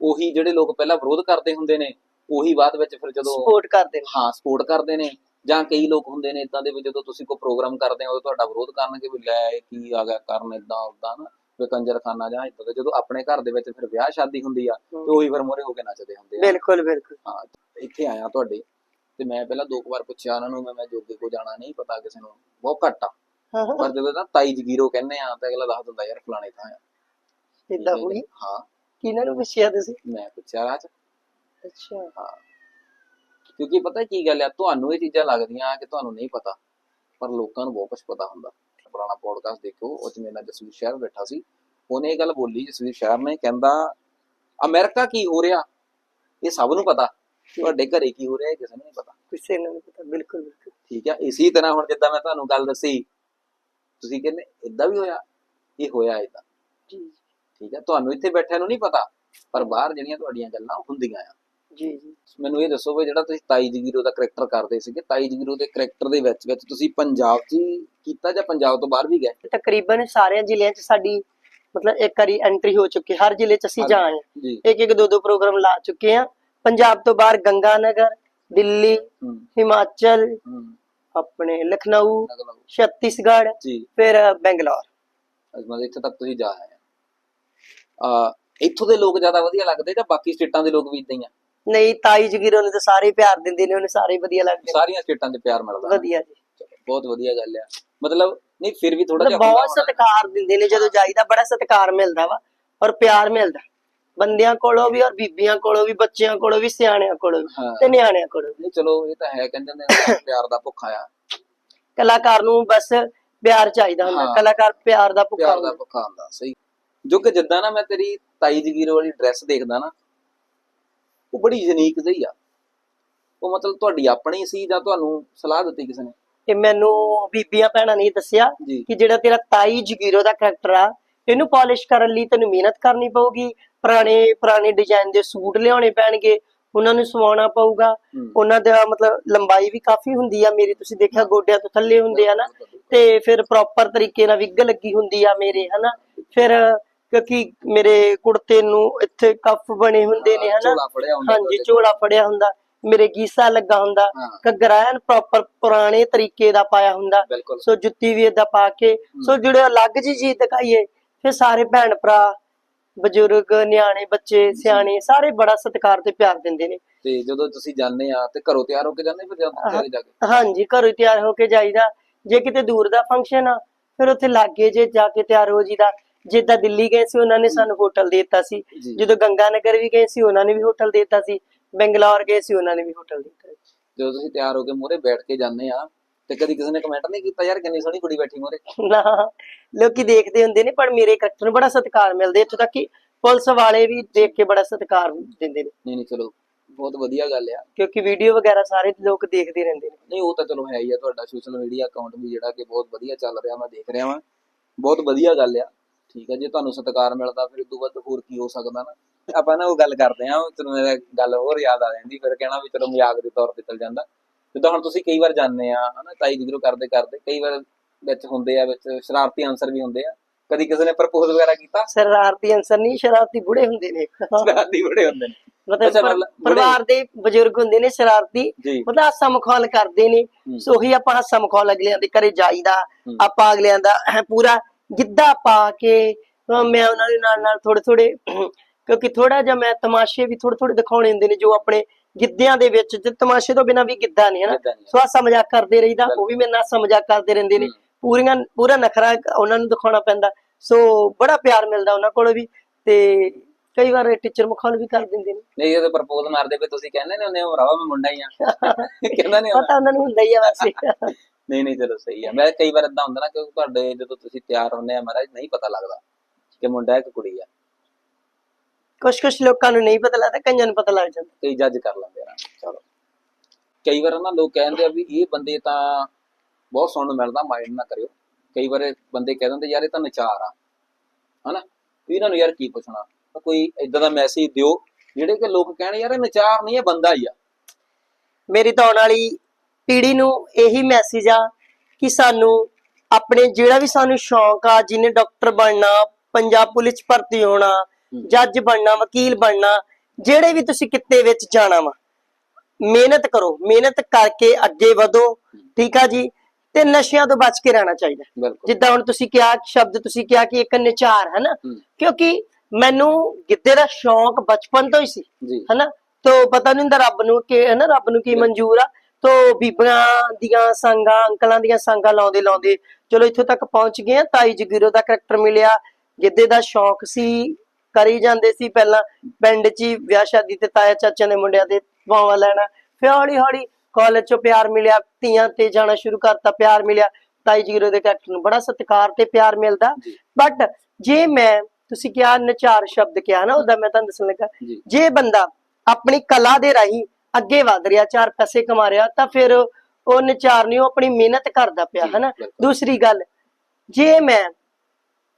A: ਉਹੀ ਜਿਹੜੇ ਲੋਕ ਪਹਿਲਾਂ ਵਿਰੋਧ ਕਰਦੇ ਹੁੰਦੇ ਨੇ ਉਹੀ ਬਾਅਦ ਵਿੱਚ ਫਿਰ ਜਦੋਂ
B: ਸਪੋਰਟ ਕਰਦੇ ਨੇ।
A: ਹਾਂ ਸਪੋਰਟ ਕਰਦੇ ਨੇ। ਜਾਂ ਕਈ ਲੋਕ ਹੁੰਦੇ ਨੇ ਇਦਾਂ ਦੇ ਵੀ ਜਦੋਂ ਤੁਸੀਂ ਕੋਈ ਪ੍ਰੋਗਰਾਮ ਕਰਦੇ ਹੋ ਤੁਹਾਡਾ ਵਿਰੋਧ ਕਰਨਗੇ ਵੀ ਲੈ ਕੀ ਆ ਗਿਆ ਕਰਨ ਇਦਾਂ ਉਦਾਂ ਨਾ ਵੀ ਕੰਜਰਖਾਨਾ ਜਾਂ ਇਦਾਂ ਜਦੋਂ ਆਪਣੇ ਘਰ ਦੇ ਵਿੱਚ ਫਿਰ ਵਿਆਹ ਸ਼ਾਦੀ ਹੁੰਦੀ ਆ ਤੇ ਉਹੀ ਫਿਰ ਮੋਰੇ ਹੋ ਕੇ ਨੱਚਦੇ ਹੁੰਦੇ ਆ।
B: ਬਿਲਕੁਲ ਬਿਲਕੁਲ।
A: ਹਾਂ ਇੱਥੇ ਆਇਆ ਤੁਹਾਡੇ ਤੇ ਮੈਂ ਪਹਿਲਾਂ ਦੋ ਕੁ ਵਾਰ ਪੁੱਛਿਆ ਉਹਨਾਂ ਨੂੰ ਮੈਂ ਮੈਂ ਜੋਗੇ ਕੋ ਜਾਣਾ ਨਹੀਂ ਪਤਾ ਕਿਸੇ ਨੂੰ ਬਹੁਤ ਘੱਟ ਆ। ਪਰ ਜਦੋਂ ਨਾ ਤਾਈ ਜਗੀਰੋ ਕਹਿੰਦੇ ਆ ਤਾਂ ਅਗਲਾ ਦੱਸ ਦਿੰਦਾ ਯਾਰ ਫਲਾਣੇ ਥਾਂ ਆ।
B: ਇਦਾਂ ਹੋਈ
A: ਹਾਂ।
B: ਕਿਹਨਾਂ ਨੂੰ ਪੁੱਛਿਆ ਤੁਸੀਂ?
A: ਮੈਂ ਪੁੱਛਿਆ ਰਾਜ।
B: ਅੱਛਾ।
A: ਹਾਂ। ਕਿਉਂਕਿ ਪਤਾ ਕੀ ਗੱਲ ਆ ਤੁਹਾਨੂੰ ਇਹ ਚੀਜ਼ਾਂ ਲੱਗਦੀਆਂ ਕਿ ਤੁਹਾਨੂੰ ਨਹੀਂ ਪਤਾ ਪਰ ਲੋਕਾਂ ਨੂੰ ਬਹੁਤ ਕੁਝ ਪਤਾ ਹੁੰਦਾ। ਪੁਰਾਣਾ ਪੋਡਕਾਸਟ ਦੇਖੋ ਉਹ ਚ ਮੇਰੇ ਜਸਵੀਰ ਸ਼ਹਿਰ ਬੈਠਾ ਸੀ। ਉਹਨੇ ਇਹ ਗੱਲ ਬੋਲੀ ਜਸਵੀਰ ਸ਼ਹਿਰ ਨੇ ਕਹਿੰਦਾ ਅਮਰੀਕਾ ਕੀ ਹੋ ਰਿਹਾ? ਇਹ ਸਭ ਨੂੰ ਪਤਾ। ਤੁਹਾਡੇ ਘਰੇ ਕੀ ਹੋ ਰਿਹਾ ਇਹ ਕਿਸੇ ਨੂੰ ਨਹੀਂ ਪਤਾ।
B: ਕਿਸੇ ਨੂੰ ਨਹੀਂ ਪਤਾ ਬਿਲਕੁਲ ਬਿਲਕੁਲ।
A: ਠੀਕ ਹੈ ਇਸੇ ਤਰ੍ਹਾਂ ਹੁਣ ਜਿੱਦਾਂ ਮੈਂ ਤੁਹਾਨੂੰ ਗੱਲ ਦੱਸੀ ਤੁਸੀਂ ਕਹਿੰਦੇ ਇਦਾਂ ਵੀ ਹੋਇਆ? ਇਹ ਹੋਇਆ ਇਦਾਂ ਠੀਕ ਹੈ ਤੁਹਾਨੂੰ ਇੱਥੇ ਬੈਠਿਆਂ ਨੂੰ ਨਹੀਂ ਪਤਾ ਪਰ ਬਾਹਰ ਜਿਹੜੀਆਂ ਤੁਹਾਡੀਆਂ ਗੱਲਾਂ ਹੁੰਦੀਆਂ ਆ
B: ਜੀ ਜੀ।
A: ਮੈਨੂੰ ਇਹ ਦੱਸੋ ਵੀ ਜਿਹੜਾ ਤੁਸੀਂ ਤਾਈ ਜਗੀਰੋ ਦਾ ਕਰੈਕਟਰ ਕਰਦੇ ਸੀਗੇ ਤਾਈ ਜਗੀਰੋ ਦੇ ਕਰੈਕਟਰ ਦੇ ਵਿੱਚ ਵਿੱਚ ਤੁਸੀਂ ਪੰਜਾਬ 'ਚ ਹੀ ਕੀਤਾ ਜਾਂ ਪੰਜਾਬ ਤੋਂ ਬਾਹਰ ਵੀ ਗਏ?
B: ਤਕਰੀਬਨ ਸਾਰਿਆਂ ਜ਼ਿਲ੍ਹਿਆਂ 'ਚ ਸਾਡੀ ਮਤਲਬ ਇੱਕ ਵਾਰੀ ਐਂਟਰੀ ਹੋ ਚੁੱਕੀ। ਹਰ ਜ਼ਿਲ੍ਹੇ 'ਚ ਅਸੀਂ
A: ਹਾਂਜੀ।
B: ਜਾ ਆਏ ਹਾਂ।
A: ਜੀ।
B: ਇੱਕ ਇੱਕ ਦੋ ਦੋ ਪ੍ਰੋਗਰਾਮ ਲਾ ਚੁੱਕੇ ਆ ਪੰਜਾਬ ਤੋਂ ਬਾਹਰ ਗੰਗਾਨਗਰ ਦਿੱਲੀ
A: ਹੂੰ।
B: ਹਿਮਾਚਲ
A: ਹੂੰ।
B: ਆਪਣੇ ਲਖਨਊ
A: ਨਗਲ
B: ਛੱਤੀਸਗੜ੍ਹ
A: ਜੀ।
B: ਫਿਰ ਬੰਗਲੌਰ।
A: ਅਜਮਾ ਇੱਥੇ ਤੱਕ ਤੁਸੀਂ ਜਾ ਆਏ ਆ। ਆ ਇੱਥੋਂ ਦੇ ਲੋਕ ਜ਼ਿਆਦਾ ਵਧੀਆ ਲੱਗਦੇ ਜਾਂ ਬਾਕੀ ਸਟੇਟਾਂ ਦੇ ਲੋਕ ਵੀ ਇਦਾਂ ਹੀ ਆ?
B: ਨਹੀਂ ਤਾਈ ਜਗੀਰੋ ਨੇ ਤਾਂ ਸਾਰੇ ਪਿਆਰ ਦਿੰਦੇ ਨੇ ਉਹਨੇ ਸਾਰੇ ਵਧੀਆ ਲੱਗਦੇ ਨੇ।
A: ਸਾਰੀਆਂ ਸਟੇਟਾਂ 'ਚ ਪਿਆਰ ਮਿਲਦਾ
B: ਵਧੀਆ ਜੀ
A: ਬਹੁਤ ਵਧੀਆ ਗੱਲ ਆ ਮਤਲਬ ਨਹੀਂ ਫਿਰ ਵੀ ਥੋੜਾ ਜਿਹਾ
B: ਮਤਲਬ ਬਹੁਤ। ਸਤਿਕਾਰ ਦਿੰਦੇ ਨੇ ਜਦੋਂ ਜਾਈਦਾ ਬੜਾ ਸਤਿਕਾਰ ਮਿਲਦਾ ਵਾ ਔਰ ਪਿਆਰ ਮਿਲਦਾ ਬੰਦਿਆਂ ਕੋਲੋਂ ਵੀ ਔਰ ਬੀਬੀਆਂ ਕੋਲੋਂ ਵੀ ਬੱਚਿਆਂ ਕੋਲੋਂ ਵੀ ਸਿਆਣਿਆਂ ਕੋਲੋਂ ਵੀ
A: ਹਾਂ।
B: ਤੇ ਨਿਆਣਿਆਂ ਕੋਲੋਂ ਵੀ
A: ਨਹੀਂ ਚਲੋ ਇਹ ਤਾਂ ਹੈ ਕਹਿੰਦੇ ਨੇ ਪਿਆਰ ਦਾ ਭੁੱਖਾ ਆ
B: ਕਲਾਕਾਰ ਨੂੰ ਬਸ ਪਿਆਰ ਚਾਹੀਦਾ ਹੁੰਦਾ
A: ਹਾਂ।
B: ਕਲਾਕਾਰ ਪਿਆਰ ਦਾ ਭੁੱਖਾ
A: ਪਿਆਰ ਦਾ
B: ਹੁੰਦਾ
A: ਭੁੱਖਾ ਹੁੰਦਾ ਸਹੀ ਜੋ ਕਿ ਜਿੱਦਾਂ ਨਾ ਮੈਂ ਤੇਰੀ ਤਾਈ ਜਗੀਰੋ ਵਾਲੀ ਡਰੈਸ ਦੇਖਦਾ ਨਾ ਉਹ ਬੜੀ ਯੂਨੀਕ ਜਿਹੀ ਆ। ਉਹ ਮਤਲਬ ਤੁਹਾਡੀ ਆਪਣੀ ਸੀ ਜਾਂ ਤੁਹਾਨੂੰ ਸਲਾਹ ਦਿੱਤੀ ਕਿਸੇ ਨੇ?
B: ਤੇ ਮੈਨੂੰ ਬੀਬੀਆਂ ਭੈਣਾਂ ਨੇ ਦੱਸਿਆ
A: ਜੀ।
B: ਕਿ ਜਿਹੜਾ ਤੇਰਾ ਤਾਈ ਜਗੀਰੋ ਦਾ ਕਰੈਕਟਰ ਆ ਇਹਨੂੰ ਪਾਲਿਸ਼ ਕਰਨ ਲਈ ਤੈਨੂੰ ਮਿਹਨਤ ਕਰਨੀ ਪਊਗੀ। ਪੁਰਾਣੇ ਪੁਰਾਣੇ ਡਿਜ਼ਾਈਨ ਦੇ ਸੂਟ ਲਿਆਉਣੇ ਪੈਣਗੇ ਉਹਨਾਂ ਨੂੰ ਸਵਾਉਣਾ ਪਊਗਾ।
A: ਹੂੰ।
B: ਉਹਨਾਂ ਦਾ ਮਤਲਬ ਲੰਬਾਈ ਵੀ ਕਾਫੀ ਹੁੰਦੀ ਆ ਮੇਰੀ ਤੁਸੀਂ ਦੇਖਿਆ ਗੋਡਿਆਂ ਤੋਂ ਥੱਲੇ ਹੁੰਦੇ ਆ ਨਾ। ਤੇ ਫਿਰ ਪ੍ਰੋਪਰ ਤਰੀਕੇ ਨਾਲ ਵਿਗ ਲੱਗੀ ਹੁੰਦੀ ਆ ਮੇਰੇ ਹਨਾ। ਫਿਰ ਕਿਉਂਕਿ ਮੇਰੇ ਕੁੜਤੇ ਨੂੰ ਇੱਥੇ ਕੱਫ ਬਣੇ ਹੁੰਦੇ ਨੇ ਹਨਾ? ਹਾਂਜੀ ਝੋਲਾ ਫੜਿਆ ਹੁੰਦਾ। ਮੇਰੇ ਗੀਸਾ ਲੱਗਾ ਹੁੰਦਾ। ਘੱਗਰਾ ਐਨ ਪ੍ਰੋਪਰ ਪੁਰਾਣੇ ਤਰੀਕੇ ਦਾ ਪਾਇਆ ਹੁੰਦਾ। ਸੋ ਜੁੱਤੀ ਵੀ ਏਦਾਂ ਪਾ ਕੇ ਸੋ ਜਿਹੜੇ ਅਲੱਗ ਜੀ ਚੀਜ਼ ਦਿਖਾਈਏ ਫਿਰ ਸਾਰੇ ਭੈਣ ਭਰਾ ਬਜ਼ੁਰਗ ਨਿਆਣੇ ਬੱਚੇ ਸਿਆਣੇ ਸਾਰੇ ਬੜਾ ਸਤਿਕਾਰ ਤੇ ਪਿਆਰ ਦਿੰਦੇ ਨੇ।
A: ਤੇ ਜਦੋਂ ਤੁਸੀਂ ਜਾਂਦੇ ਆ ਤੇ ਘਰੋਂ ਤਿਆਰ ਹੋ ਕੇ ਜਾਂਦੇ ਫਿਰ ਜਦੋਂ ਜਾ ਕੇ?
B: ਹਾਂਜੀ ਘਰੋਂ ਤਿਆਰ ਹੋ ਕੇ ਜਾਈਦਾ। ਜੇ ਕਿਤੇ ਦੂਰ ਦਾ ਫੰਕਸ਼ਨ ਆ ਫਿਰ ਉੱਥੇ ਲਾਗੇ ਜੇ ਜਾ ਕੇ ਤਿਆਰ ਹੋ ਜੀਦਾ ਜਿੱਦਾਂ ਦਿੱਲੀ ਗਏ ਸੀ ਉਹਨਾਂ ਨੇ ਸਾਨੂੰ ਹੋਟਲ ਦੇ ਦਿੱਤਾ ਸੀ। ਜਦੋਂ ਗੰਗਾਨਗਰ ਵੀ ਗਏ ਸੀ ਉਹਨਾਂ ਨੇ ਵੀ ਹੋਟਲ ਦੇ ਦਿੱਤਾ ਸੀ। ਬੰਗਲੌਰ ਗਏ ਸੀ ਉਹਨਾਂ ਨੇ ਵੀ ਹੋਟਲ ਦੇ ਦਿੱਤਾ।
A: ਜਦੋਂ ਤੁਸੀਂ ਤਿਆਰ ਹੋ ਕੇ ਮੂਹਰੇ ਬੈਠ ਕੇ ਜਾਂਦੇ ਆ ਤੇ ਕਦੀ ਕਿਸੇ ਨੇ ਕਮੈਂਟ ਨਹੀਂ ਕੀਤਾ ਯਾਰ ਕਿੰਨੀ ਸੋਹਣੀ ਕੁੜੀ ਬੈਠੀ ਮੂਹਰੇ?
B: ਨਾ ਲੋਕੀ ਦੇਖਦੇ ਹੁੰਦੇ ਨੇ ਪਰ ਮੇਰੇ ਕਰੈਕਟਰ ਨੂੰ ਬੜਾ ਸਤਿਕਾਰ ਮਿਲਦਾ ਇੱਥੋਂ ਤੱਕ ਕਿ ਪੁਲਿਸ ਵਾਲੇ ਵੀ ਦੇਖ ਕੇ ਬੜਾ ਸਤਿਕਾਰ ਦਿੰਦੇ ਨੇ।
A: ਨਹੀਂ ਨਹੀਂ ਚਲੋ ਬਹੁਤ ਵਧੀਆ ਗੱਲ ਆ।
B: ਕਿਉਂਕਿ ਵੀਡੀਓ ਵਗੈਰਾ ਸਾਰੇ ਲੋਕ ਦੇਖਦੇ ਰਹਿੰਦੇ ਨੇ।
A: ਨਹੀਂ ਉਹ ਤਾਂ ਚਲੋ ਹੈ ਹੀ ਆ ਤੁਹਾਡਾ ਸੋਸ਼ਲ ਮੀਡੀਆ ਅਕਾਊਂਟ ਵੀ ਜਿਹੜਾ ਕਿ ਬਹੁਤ ਵਧੀਆ ਚੱਲ ਰਿਹਾ ਮੈਂ ਦੇਖ ਰਿਹਾ ਵਾਂ। ਬਹੁਤ ਵਧੀਆ ਗੱਲ ਆ। ਠੀਕ ਹੈ ਜੇ ਤੁਹਾਨੂੰ ਸਤਿਕਾਰ ਮਿਲਦਾ ਫਿਰ ਇਦੋਂ ਵੱਧ ਹੋਰ ਕੀ ਹੋ ਸਕਦਾ ਨਾ? ਆਪਾਂ ਨਾ ਉਹ ਗੱਲ ਕਰਦੇ ਆ ਚਲੋ ਮੇਰਾ ਗੱਲ ਹੋਰ ਯਾਦ ਆ ਜਾਂਦੀ ਫਿਰ ਕਹਿਣਾ ਵੀ ਚਲੋ ਮਜ਼ਾਕ ਦੇ ਤੌਰ ਤੇ ਚੱਲ ਜਾਂਦਾ। ਜਿੱਦਾਂ ਹੁਣ ਤੁਸੀਂ ਕਈ ਵਾਰ ਜਾਂਦੇ ਆ ਹਨਾ ਤਾਈ ਜਿਗਰੋ ਕਰਦੇ ਕਰਦੇ ਕਈ ਵਾਰ ਵਿੱਚ ਹੁੰਦੇ ਆ ਵਿੱਚ ਸ਼ਰਾਰਤੀ ਆਨਸਰ ਵੀ ਹੁੰਦੇ ਆ। ਕਦੀ ਕਿਸੇ ਨੇ ਪ੍ਰਪੋਜ਼ ਵਗੈਰਾ ਕੀਤਾ?
B: ਸ਼ਰਾਰਤੀ ਅਨਸਰ ਨਹੀਂ ਸ਼ਰਾਰਤੀ ਬੁੜੇ ਹੁੰਦੇ ਨੇ।
A: ਸ਼ਰਾਰਤੀ ਬੜੇ ਹੁੰਦੇ ਨੇ।
B: ਮਤਲਬ ਪਰਿਵਾਰ ਦੇ ਬਜ਼ੁਰਗ ਹੁੰਦੇ ਨੇ ਸ਼ਰਾਰਤੀ। ਮਤਲਬ ਹਾਸਾ ਮਖੌਲ ਕਰਦੇ ਨੇ। ਸੋ ਉਹੀ ਆਪਾਂ ਹਾਸਾ ਮਖੌਲ ਅਗਲਿਆਂ ਦੇ ਘਰੇ ਜਾਈਦਾ। ਆਪਾਂ ਅਗਲਿਆਂ ਦਾ ਪੂਰਾ ਗਿੱਧਾ ਪਾ ਕੇ ਮੈਂ ਉਹਨਾਂ ਦੇ ਨਾਲ ਨਾਲ ਥੋੜੇ ਥੋੜੇ ਕਿਉਂਕਿ ਥੋੜਾ ਜਿਹਾ ਮੈਂ ਤਮਾਸ਼ੇ ਵੀ ਥੋੜੇ ਥੋੜੇ ਦਿਖਾਉਣੇ ਹੁੰਦੇ ਨੇ ਜੋ ਆਪਣੇ ਗਿੱਧਿਆਂ ਦੇ ਵਿੱਚ ਜੇ ਤਮਾਸ਼ੇ ਤੋਂ ਬਿਨਾ ਵੀ ਗਿੱਧਾ ਨਹੀਂ ਹੈ ਨਾ। ਸੋ ਹਾਸਾ ਮਜ਼ਾਕ ਕਰਦੇ ਰਹੀਦਾ ਉਹ ਵੀ ਮੇਰੇ ਨਾਲ ਮਜ਼ਾਕ ਕਰਦੇ ਰਹਿੰਦੇ ਨੇ। ਪੂਰੀਆਂ ਪੂਰਾ ਨਖਰਾ ਉਹਨਾਂ ਨੂੰ ਦਿਖਾਉਣਾ ਪੈਂਦਾ। ਸੋ ਬੜਾ ਪਿਆਰ ਮਿਲਦਾ ਉਹਨਾਂ ਕੋਲ ਵੀ ਤੇ ਕਈ ਵਾਰ ਟੀਚਰ ਮਖੌਲ ਵੀ ਕਰ ਦਿੰਦੇ ਨੇ।
A: ਨਹੀਂ ਜਦੋਂ ਪ੍ਰਪੋਜ਼ ਮਾਰਦੇ ਪਏ ਤੁਸੀਂ ਕਹਿੰਦੇ ਨੇ ਉਹਨੇ ਭਰਾਵਾ ਮੈਂ ਮੁੰਡਾ ਹੀ ਆ। ਕਹਿੰਦਾ ਨਹੀਂ
B: ਪਤਾ ਉਹਨਾਂ ਨੂੰ ਹੁੰਦਾ ਹੀ ਆ ਵੈਸੇ।
A: ਨਹੀਂ ਨਹੀਂ ਚਲੋ ਸਹੀ ਆ। ਮੈਂ ਕਈ ਵਾਰ ਇਦਾਂ ਹੁੰਦਾ ਨਾ ਕਿ ਤੁਹਾਡੇ ਜਦੋਂ ਤੁਸੀਂ ਤਿਆਰ ਹੁੰਦੇ ਆ ਮਹਾਰਾਜ ਨਹੀਂ ਪਤਾ ਲੱਗਦਾ ਕਿ ਮੁੰਡਾ ਹੈ ਕਿ ਕੁੜੀ ਆ।
B: ਕੁਝ ਕੁਝ ਲੋਕਾਂ ਨੂੰ ਨਹੀਂ ਪਤਾ ਲੱਗਦਾ ਕਈਆਂ ਨੂੰ ਪਤਾ ਲੱਗ ਜਾਂਦਾ।
A: ਕਈ ਜੱਜ ਕਰ ਲੈਂਦੇ ਆ। ਚਲੋ। ਕਈ ਵਾਰ ਨਾ ਲੋਕ ਕਹਿੰਦੇ ਆ ਵੀ ਇਹ ਬੰਦੇ ਤਾਂ ਬਹੁਤ ਸੁਣਨ ਨੂੰ ਮਿਲਦਾ ਮਾਈਂਡ ਨਾ ਕਰਿਓ। ਕਈ ਵਾਰ ਬੰਦੇ ਕਹਿ ਦਿੰਦੇ ਯਾਰ ਇਹ ਤਾਂ ਨਚਾਰ ਆ। ਹਨਾ? ਇਹਨਾਂ ਨੂੰ ਯਾਰ ਕੀ ਪੁੱਛਣਾ? ਕੋਈ ਇਦਾਂ ਦਾ ਮੈਸੇਜ ਦਿਓ ਜਿਹੜੇ ਕਿ ਲੋਕ ਕਹਿਣ ਯਾਰ ਇਹ ਨਚਾਰ ਨਹੀਂ ਇਹ ਬੰਦਾ ਹੀ ਆ।
B: ਮੇਰੀ ਤਾਂ ਆਉਣ ਵਾਲੀ ਪੀੜ੍ਹੀ ਨੂੰ ਇਹੀ ਮੈਸੇਜ ਆ ਕਿ ਸਾਨੂੰ ਆਪਣੇ ਜਿਹੜਾ ਵੀ ਸਾਨੂੰ ਸ਼ੌਂਕ ਆ ਜਿਹਨੇ ਡਾਕਟਰ ਬਣਨਾ ਪੰਜਾਬ ਪੁਲਿਸ ਭਰਤੀ ਹੋਣਾ ਜੱਜ ਬਣਨਾ ਵਕੀਲ ਬਣਨਾ ਜਿਹੜੇ ਵੀ ਤੁਸੀਂ ਕਿੱਤੇ ਵਿੱਚ ਜਾਣਾ ਵਾ ਮਿਹਨਤ ਕਰੋ ਮਿਹਨਤ ਕਰਕੇ ਅੱਗੇ ਵਧੋ ਠੀਕ ਆ ਜੀ ਤੇ ਨਸ਼ਿਆਂ ਤੋਂ ਬਚ ਕੇ ਰਹਿਣਾ ਚਾਹੀਦਾ। ਜਿੱਦਾਂ ਹੁਣ ਤੁਸੀਂ ਕਿਹਾ ਸ਼ਬਦ ਤੁਸੀਂ ਕਿਹਾ ਕਿ ਇੱਕ ਨਿਚਾਰ ਹੈ ਨਾ
A: ਹੂੰ।
B: ਕਿਉਂਕਿ ਮੈਨੂੰ ਗਿੱਧੇ ਦਾ ਸ਼ੌਂਕ ਬਚਪਨ ਤੋਂ ਹੀ ਸੀ
A: ਜੀ।
B: ਹਨਾ? ਤੋ ਪਤਾ ਨਹੀਂ ਹੁੰਦਾ ਰੱਬ ਨੂੰ ਕਿ ਹਨਾ? ਰੱਬ ਨੂੰ ਕੀ ਮਨਜ਼ੂਰ ਆ। ਤੋ ਬੀਬੀਆਂ ਦੀਆਂ ਸੰਗਾਂ ਅੰਕਲਾਂ ਦੀਆਂ ਸੰਗਾਂ ਲਾਉਂਦੇ ਲਾਉਂਦੇ ਚਲੋ ਇੱਥੋਂ ਤੱਕ ਪਹੁੰਚ ਗਏ ਆ ਤਾਈ ਜਗੀਰੋ ਦਾ ਕਰੈਕਟਰ ਮਿਲਿਆ ਗਿੱਧੇ ਦਾ ਸ਼ੌਂਕ ਸੀ ਕਰੀ ਜਾਂਦੇ ਸੀ ਪਹਿਲਾਂ ਪਿੰਡ 'ਚ ਵਿਆਹ ਸ਼ਾਦੀ ਤੇ ਤਾਇਆ ਚਾਚਿਆਂ ਦੇ ਮੁੰਡਿਆਂ ਦੇ ਪਾਵਾਂ ਲੈਣਾ ਫਿਰ ਹੌਲੀ ਹੌਲੀ ਕਾਲਜ 'ਚੋਂ ਪਿਆਰ ਮਿਲਿਆ ਧੀਆਂ ਤੇ ਜਾਣਾ ਸ਼ੁਰੂ ਕਰਤਾ ਪਿਆਰ ਮਿਲਿਆ ਤਾਈ ਜਗੀਰੋ ਦੇ ਕਰੈਕਟਰ ਨੂੰ ਬੜਾ ਸਤਿਕਾਰ ਤੇ ਪਿਆਰ ਮਿਲਦਾ ਬਟ ਜੇ ਮੈਂ ਤੁਸੀਂ ਕਿਹਾ ਨਚਾਰ ਸ਼ਬਦ ਕਿਹਾ ਨਾ ਉਹਦਾ ਮੈਂ ਤੁਹਾਨੂੰ ਦੱਸਣ ਲੱਗਾ
A: ਜੇ
B: ਬੰਦਾ ਆਪਣੀ ਕਲਾ ਦੇ ਰਾਹੀਂ ਅੱਗੇ ਵਧ ਰਿਹਾ ਚਾਰ ਪੈਸੇ ਕਮਾ ਰਿਹਾ ਤਾਂ ਫਿਰ ਉਹ ਨਚਾਰ ਨਹੀਂ ਉਹ ਆਪਣੀ ਮਿਹਨਤ ਕਰਦਾ ਪਿਆ ਹਨਾ
A: ਬਿਲਕੁਲ।
B: ਦੂਸਰੀ ਗੱਲ ਜੇ ਮੈਂ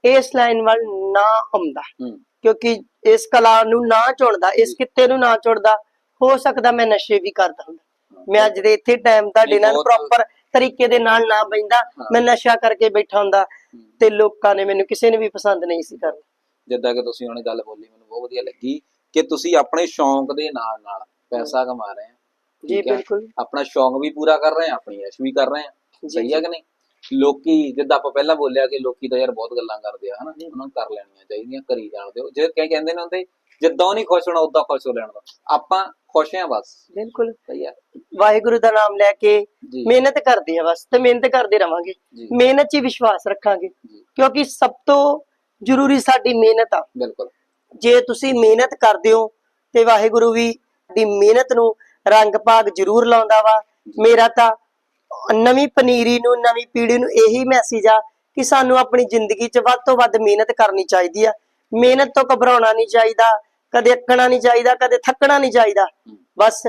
B: ਇਸ ਲਾਈਨ ਵੱਲ ਨਾ ਆਉਂਦਾ
A: ਹੂੰ
B: ਕਿਉਂਕਿ ਇਸ ਕਲਾ ਨੂੰ ਨਾ ਚੁਣਦਾ ਇਸ ਕਿੱਤੇ ਨੂੰ ਨਾ ਚੁਣਦਾ ਹੋ ਸਕਦਾ ਮੈਂ ਨਸ਼ੇ ਵੀ ਕਰਦਾ ਹੁੰਦਾ ਮੈਂ ਅੱਜ ਦੇ ਇੱਥੇ ਟਾਈਮ ਨਾਲ
A: ਬਹੁਤ-
B: ਪ੍ਰੋਪਰ ਤਰੀਕੇ ਦੇ ਨਾਲ ਨਾ ਬੈਂਦਾ
A: ਹਾਂ।
B: ਮੈਂ ਨਸ਼ਾ ਕਰਕੇ ਬੈਠਾ ਹੁੰਦਾ
A: ਹੂੰ।
B: ਤੇ ਲੋਕਾਂ ਨੇ ਮੈਨੂੰ ਕਿਸੇ ਨੇ ਵੀ ਪਸੰਦ ਨਹੀਂ ਸੀ ਕਰਨਾ
A: ਜਿੱਦਾਂ ਕਿ ਤੁਸੀਂ ਹੁਣ ਗੱਲ ਬੋਲੀ ਮੈਨੂੰ ਬਹੁਤ ਵਧੀਆ ਲੱਗੀ ਕਿ ਤੁਸੀਂ ਆਪਣੇ ਸ਼ੌਂਕ ਦੇ ਨਾਲ ਨਾਲ ਪੈਸਾ ਕਮਾ ਰਹੇ ਆ
B: ਜੀ
A: ਹੈ?
B: ਬਿਲਕੁਲ।
A: ਆਪਣਾ ਸ਼ੌਂਕ ਵੀ ਪੂਰਾ ਕਰ ਰਹੇ ਆ ਆਪਣੀ ਐਸ਼ ਵੀ ਕਰ ਰਹੇ ਆ
B: ਜੀ,
A: ਸਹੀ ਹੈ ਕਿ ਨਹੀਂ? ਲੋਕੀ ਜਿੱਦਾਂ ਆਪਾਂ ਪਹਿਲਾਂ ਬੋਲਿਆ ਕਿ ਲੋਕੀ ਤਾਂ ਯਾਰ ਬਹੁਤ ਗੱਲਾਂ ਕਰਦੇ ਆ ਹਨਾ। ਉਹਨਾਂ ਨੂੰ ਕਰ ਲੈਣੀਆਂ ਚਾਹੀਦੀਆਂ ਕਰੀ ਜਾਣ ਦਿਓ ਜੇ ਕਈ ਕਹਿੰਦੇ ਨੇ ਹੁੰਦੇ ਜਿੱਦਾਂ ਨਹੀਂ ਖੁਸ਼ ਹੋਣਾ ਉਦਾਂ ਖੁਸ਼ ਹੋ ਲੈਣ ਦੋ। ਆਪਾਂ ਖੁਸ਼ ਆ ਬਸ।
B: ਬਿਲਕੁਲ।
A: ਸਹੀ ਹੈ
B: ਵਾਹਿਗੁਰੂ ਦਾ ਨਾਮ ਲੈ ਕੇ ਮਿਹਨਤ ਕਰਦੇ ਆ ਬਸ ਤੇ ਮਿਹਨਤ ਕਰਦੇ ਰਵਾਂਗੇ। ਮਿਹਨਤ 'ਚ ਹੀ ਵਿਸ਼ਵਾਸ ਰੱਖਾਂਗੇ। ਕਿਉਂਕਿ ਸਭ ਤੋਂ ਜ਼ਰੂਰੀ ਸਾਡੀ ਮਿਹਨਤ ਆ।
A: ਬਿਲਕੁਲ।
B: ਜੇ ਤੁਸੀਂ ਮਿਹਨਤ ਕਰਦੇ ਹੋ ਤੇ ਵਾਹਿਗੁਰੂ ਵੀ ਦੀ ਮਿਹਨਤ ਨੂੰ ਰੰਗ ਭਾਗ ਜ਼ਰੂਰ ਲਾਉਂਦਾ ਵਾ। ਮੇਰਾ ਤਾਂ ਨਵੀਂ ਪਨੀਰੀ ਨੂੰ, ਨਵੀਂ ਪੀੜ੍ਹੀ ਨੂੰ ਇਹੀ ਮੈਸੇਜ ਆ ਕਿ ਸਾਨੂੰ ਆਪਣੀ ਜ਼ਿੰਦਗੀ 'ਚ ਵੱਧ ਤੋਂ ਵੱਧ ਮਿਹਨਤ ਕਰਨੀ ਚਾਹੀਦੀ ਆ। ਮਿਹਨਤ ਤੋਂ ਘਬਰਾਉਣਾ ਨਹੀਂ ਚਾਹੀਦਾ, ਕਦੇ ਅੱਕਣਾ ਨਹੀਂ ਚਾਹੀਦਾ, ਕਦੇ ਥੱਕਣਾ ਨਹੀਂ ਚਾਹੀਦਾ। ਬਸ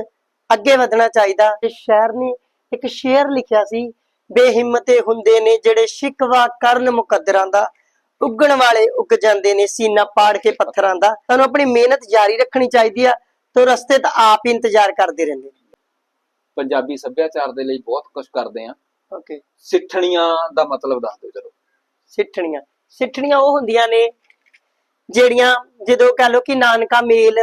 B: ਅੱਗੇ ਵਧਣਾ ਚਾਹੀਦਾ। ਇਸ ਸ਼ਾਇਰ ਨੇ ਇੱਕ ਸ਼ੇਰ ਲਿਖਿਆ ਸੀ, ਬੇਹਿੰਮਤੇ ਹੁੰਦੇ ਨੇ ਜਿਹੜੇ ਸ਼ਿਕਵਾ ਕਰਨ ਮੁਕੱਦਰਾਂ ਦਾ, ਉੱਗਣ ਵਾਲੇ ਉੱਗ ਜਾਂਦੇ ਨੇ ਸੀਨਾ ਪਾੜ ਕੇ ਪੱਥਰਾਂ ਦਾ। ਤੁਹਾਨੂੰ ਆਪਣੀ ਮਿਹਨਤ ਜਾਰੀ ਰੱਖਣੀ ਚਾਹੀਦੀ ਆ। ਤੇ ਰਸਤੇ ਤਾਂ ਆਪ ਹੀ ਇੰਤਜ਼ਾਰ ਕਰਦੇ ਰਹਿੰਦੇ ਨੇ।
A: ਪੰਜਾਬੀ ਸੱਭਿਆਚਾਰ ਦੇ ਲਈ ਬਹੁਤ ਕੁਝ ਕਰਦੇ ਆ
B: ਓਕੇ
A: ਸਿੱਠਣੀਆਂ ਦਾ ਮਤਲਬ ਦੱਸ ਦਿਓ ਚਲੋ।
B: ਸਿੱਠਣੀਆਂ। ਸਿੱਠਣੀਆਂ ਉਹ ਹੁੰਦੀਆਂ ਨੇ ਜਿਹੜੀਆਂ ਜਦੋਂ ਕਹ ਲੋ ਕਿ ਨਾਨਕਾ ਮੇਲ